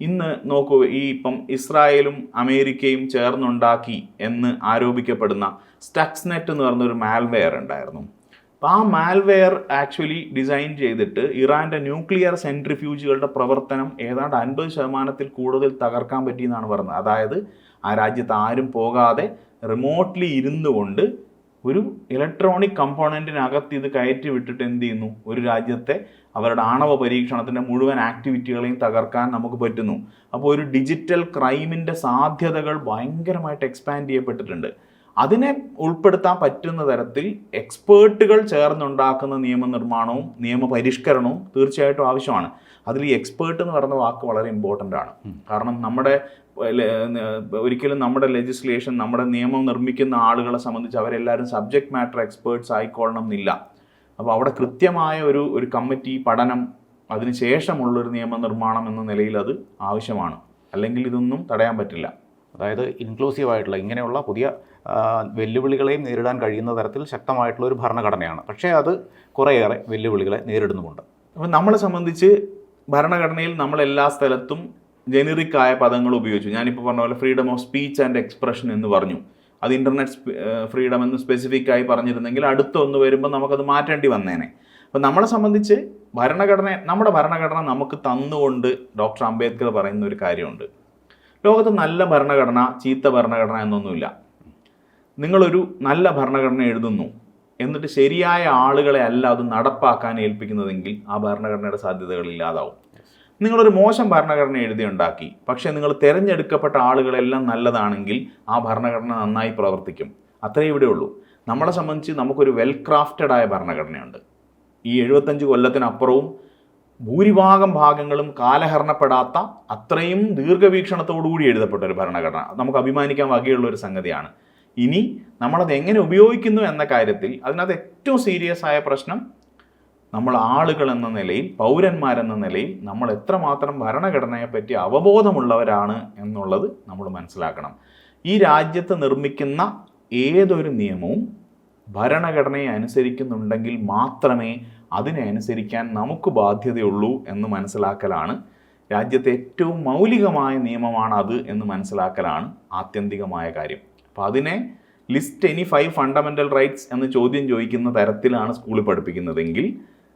ഇന്ന് നോക്കൂ ഈ ഇപ്പം ഇസ്രായേലും അമേരിക്കയും ചേർന്നുണ്ടാക്കി എന്ന് ആരോപിക്കപ്പെടുന്ന സ്റ്റക്സ്നെറ്റ് എന്ന് പറഞ്ഞൊരു മാൽവെയർ ഉണ്ടായിരുന്നു. അപ്പോൾ ആ മാൽവെയർ ആക്ച്വലി ഡിസൈൻ ചെയ്തിട്ട് ഇറാന്റെ ന്യൂക്ലിയർ സെൻട്രിഫ്യൂജുകളുടെ പ്രവർത്തനം ഏതാണ്ട് അൻപത് ശതമാനത്തിൽ കൂടുതൽ തകർക്കാൻ പറ്റിയെന്നാണ് പറഞ്ഞത് അതായത് ആ രാജ്യത്ത് ആരും പോകാതെ റിമോട്ട്ലി ഇരുന്നു കൊണ്ട് ഒരു ഇലക്ട്രോണിക് കമ്പോണന്റിനകത്ത് ഇത് കയറ്റി വിട്ടിട്ട് എന്ത് ചെയ്യുന്നു? ഒരു രാജ്യത്തെ അവരുടെ ആണവ പരീക്ഷണത്തിന്റെ മുഴുവൻ ആക്ടിവിറ്റികളെയും തകർക്കാൻ നമുക്ക് പറ്റുന്നു. അപ്പോൾ ഒരു ഡിജിറ്റൽ ക്രൈമിന്റെ സാധ്യതകൾ ഭയങ്കരമായിട്ട് എക്സ്പാൻഡ് ചെയ്യപ്പെട്ടിട്ടുണ്ട്. അതിനെ ഉൾപ്പെടുത്താൻ പറ്റുന്ന തരത്തിൽ എക്സ്പേർട്ടുകൾ ചേർന്നുണ്ടാക്കുന്ന നിയമനിർമ്മാണവും നിയമപരിഷ്കരണവും തീർച്ചയായിട്ടും ആവശ്യമാണ്. അതിൽ ഈ എക്സ്പേർട്ട് എന്ന് പറയുന്ന വാക്ക് വളരെ ഇമ്പോർട്ടന്റ് ആണ്. കാരണം നമ്മുടെ ഒരിക്കലും നമ്മുടെ ലെജിസ്ലേഷൻ നമ്മുടെ നിയമം നിർമ്മിക്കുന്ന ആളുകളെ സംബന്ധിച്ച് അവരെല്ലാവരും സബ്ജക്ട് മാറ്റർ എക്സ്പേർട്സ് ആയിക്കൊള്ളണം എന്നില്ല. അപ്പോൾ അവിടെ കൃത്യമായ ഒരു ഒരു കമ്മിറ്റി പഠനം അതിനുശേഷമുള്ളൊരു നിയമനിർമ്മാണം എന്ന നിലയിൽ അത് ആവശ്യമാണ്. അല്ലെങ്കിൽ ഇതൊന്നും തടയാൻ പറ്റില്ല. അതായത് ഇൻക്ലൂസീവ് ആയിട്ടുള്ള ഇങ്ങനെയുള്ള പുതിയ വെല്ലുവിളികളെയും നേരിടാൻ കഴിയുന്ന തരത്തിൽ ശക്തമായിട്ടുള്ള ഒരു ഭരണഘടനയാണ്. പക്ഷേ അത് കുറേയേറെ വെല്ലുവിളികളെ നേരിടുന്നുമുണ്ട്. അപ്പം നമ്മളെ സംബന്ധിച്ച് ഭരണഘടനയിൽ നമ്മൾ എല്ലാ സ്ഥലത്തും ജനറിക് ആയ പദങ്ങൾ ഉപയോഗിച്ചു. ഞാനിപ്പോൾ പറഞ്ഞ പോലെ freedom of speech and expression എന്ന് പറഞ്ഞു. അത് ഇന്റർനെറ്റ് ഫ്രീഡം എന്ന് സ്പെസിഫിക് ആയി പറഞ്ഞിരുന്നെങ്കിൽ അടുത്ത ഒന്ന് വരുമ്പോൾ നമുക്കത് മാറ്റേണ്ടി വന്നേനെ. അപ്പം നമ്മളെ സംബന്ധിച്ച് ഭരണഘടന നമ്മുടെ ഭരണഘടന നമുക്ക് തന്നുകൊണ്ട് ഡോക്ടർ അംബേദ്കർ പറയുന്ന ഒരു കാര്യമുണ്ട്. ലോകത്ത് നല്ല ഭരണഘടന ചീത്ത ഭരണഘടന എന്നൊന്നുമില്ല. നിങ്ങളൊരു നല്ല ഭരണഘടന എഴുതുന്നു. എന്നിട്ട് ശരിയായ ആളുകളെ അല്ല അത് നടപ്പാക്കാൻ ഏൽപ്പിക്കുന്നതെങ്കിൽ ആ ഭരണഘടനയുടെ സാധ്യതകൾ ഇല്ലാതാവും. നിങ്ങളൊരു മോശം ഭരണഘടന എഴുതി ഉണ്ടാക്കി പക്ഷേ നിങ്ങൾ തിരഞ്ഞെടുക്കപ്പെട്ട ആളുകളെല്ലാം നല്ലതാണെങ്കിൽ ആ ഭരണഘടന നന്നായി പ്രവർത്തിക്കും. അത്രേ ഇവിടെ ഉള്ളൂ. നമ്മളെ സംബന്ധിച്ച് നമുക്കൊരു വെൽ ക്രാഫ്റ്റഡ് ആയ ഭരണഘടനയുണ്ട്. ഈ എഴുപത്തഞ്ച് കൊല്ലത്തിനപ്പുറവും ഭൂരിഭാഗം ഭാഗങ്ങളും കാലഹരണപ്പെടാത്ത അത്രയും ദീർഘവീക്ഷണത്തോടുകൂടി എഴുതപ്പെട്ട ഒരു ഭരണഘടന. നമുക്ക് അഭിമാനിക്കാൻ വകയുള്ള ഒരു സംഗതിയാണ്. ഇനി നമ്മളത് എങ്ങനെ ഉപയോഗിക്കുന്നു എന്ന കാര്യത്തിൽ അതിനകത്ത് ഏറ്റവും സീരിയസ് ആയ പ്രശ്നം നമ്മൾ ആളുകൾ എന്ന നിലയിൽ പൗരന്മാരെന്ന നിലയിൽ നമ്മൾ എത്രമാത്രം ഭരണഘടനയെ പറ്റി അവബോധമുള്ളവരാണ് എന്നുള്ളത് നമ്മൾ മനസ്സിലാക്കണം. ഈ രാജ്യത്ത് നിർമ്മിക്കുന്ന ഏതൊരു നിയമവും ഭരണഘടനയെ അനുസരിക്കുന്നുണ്ടെങ്കിൽ മാത്രമേ അതിനെ അനുസരിക്കാൻ നമുക്ക് ബാധ്യതയുള്ളൂ എന്ന് മനസ്സിലാക്കലാണ്. രാജ്യത്തെ ഏറ്റവും മൗലികമായ നിയമമാണ് അത് എന്ന് മനസ്സിലാക്കലാണ് ആത്യന്തികമായ കാര്യം. അപ്പോൾ അതിനെ list any five fundamental rights എന്ന് ചോദ്യം ചോദിക്കുന്ന തരത്തിലാണ് സ്കൂളിൽ പഠിപ്പിക്കുന്നതെങ്കിൽ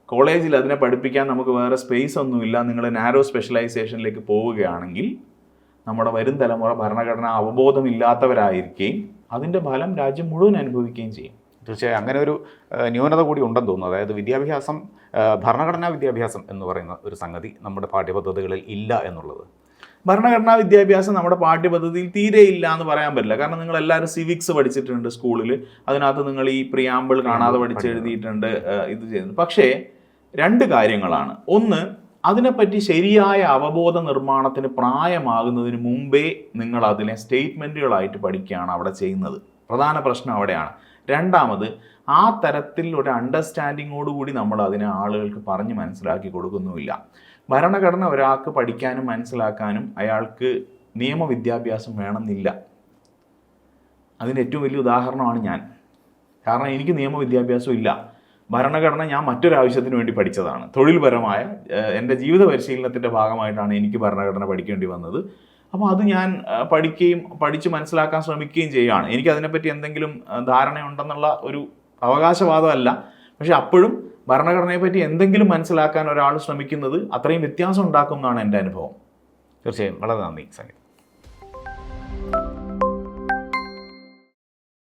കോളേജിൽ അതിനെ പഠിപ്പിക്കാൻ നമുക്ക് വേറെ സ്പേസ് ഒന്നുമില്ല നിങ്ങൾ നാരോ സ്പെഷ്യലൈസേഷനിലേക്ക് പോവുകയാണെങ്കിൽ നമ്മുടെ വരും തലമുറ ഭരണഘടന അവബോധമില്ലാത്തവരായിരിക്കുകയും അതിന്റെ ഫലം രാജ്യം മുഴുവൻ അനുഭവിക്കുകയും ചെയ്യും. തീർച്ചയായും അങ്ങനെ ഒരു ന്യൂനത കൂടി ഉണ്ടെന്ന് തോന്നുന്നു. അതായത് വിദ്യാഭ്യാസം ഭരണഘടനാ വിദ്യാഭ്യാസം എന്ന് പറയുന്ന ഒരു സംഗതി നമ്മുടെ പാഠ്യപദ്ധതികളിൽ ഇല്ല എന്നുള്ളത്. ഭരണഘടനാ വിദ്യാഭ്യാസം നമ്മുടെ പാഠ്യപദ്ധതിയിൽ തീരെ ഇല്ല എന്ന് പറയാൻ പറ്റില്ല. കാരണം നിങ്ങൾ എല്ലാവരും സിവിക്സ് പഠിച്ചിട്ടുണ്ട് സ്കൂളിൽ അതിനകത്ത് നിങ്ങൾ ഈ പ്രിയാമ്പിൾ കാണാതെ പഠിച്ചെഴുതിയിട്ടുണ്ട് ഇത് ചെയ്യുന്നത് പക്ഷേ രണ്ട് കാര്യങ്ങളാണ്. ഒന്ന് അതിനെപ്പറ്റി ശരിയായ അവബോധ നിർമ്മാണത്തിന് പ്രായമാകുന്നതിന് മുമ്പേ നിങ്ങൾ അതിനെ സ്റ്റേറ്റ്മെന്റുകളായിട്ട് പഠിക്കുകയാണ് അവിടെ ചെയ്യുന്നത്. പ്രധാന പ്രശ്നം അവിടെയാണ്. രണ്ടാമത് ആ തരത്തിൽ ഒരു അണ്ടർസ്റ്റാൻഡിങ്ങോടുകൂടി നമ്മൾ അതിനെ ആളുകൾക്ക് പറഞ്ഞ് മനസ്സിലാക്കി കൊടുക്കുന്നുമില്ല. ഭരണഘടന ഒരാൾക്ക് പഠിക്കാനും മനസ്സിലാക്കാനും അയാൾക്ക് നിയമവിദ്യാഭ്യാസം വേണമെന്നില്ല. അതിന്റെ ഏറ്റവും വലിയ ഉദാഹരണമാണ് ഞാൻ. കാരണം എനിക്ക് നിയമവിദ്യാഭ്യാസം ഇല്ല. ഭരണഘടന ഞാൻ മറ്റൊരാവശ്യത്തിന് വേണ്ടി പഠിച്ചതാണ്. തൊഴിൽപരമായ എന്റെ ജീവിത പരിശീലനത്തിന്റെ ഭാഗമായിട്ടാണ് എനിക്ക് ഭരണഘടന പഠിക്കേണ്ടി വന്നത്. അപ്പോൾ അത് ഞാൻ പഠിക്കുകയും പഠിച്ച് മനസ്സിലാക്കാൻ ശ്രമിക്കുകയും ചെയ്യുകയാണ്. എനിക്ക് അതിനെപ്പറ്റി എന്തെങ്കിലും ധാരണയുണ്ടെന്നുള്ള ഒരു അവകാശവാദമല്ല. പക്ഷെ അപ്പോഴും ഭരണഘടനയെ പറ്റി എന്തെങ്കിലും മനസ്സിലാക്കാൻ ഒരാൾ ശ്രമിക്കുന്നത് അത്രയും വ്യത്യാസം ഉണ്ടാക്കും എന്നാണ് എന്റെ അനുഭവം. തീർച്ചയായും. വളരെ നന്ദി സംഗീത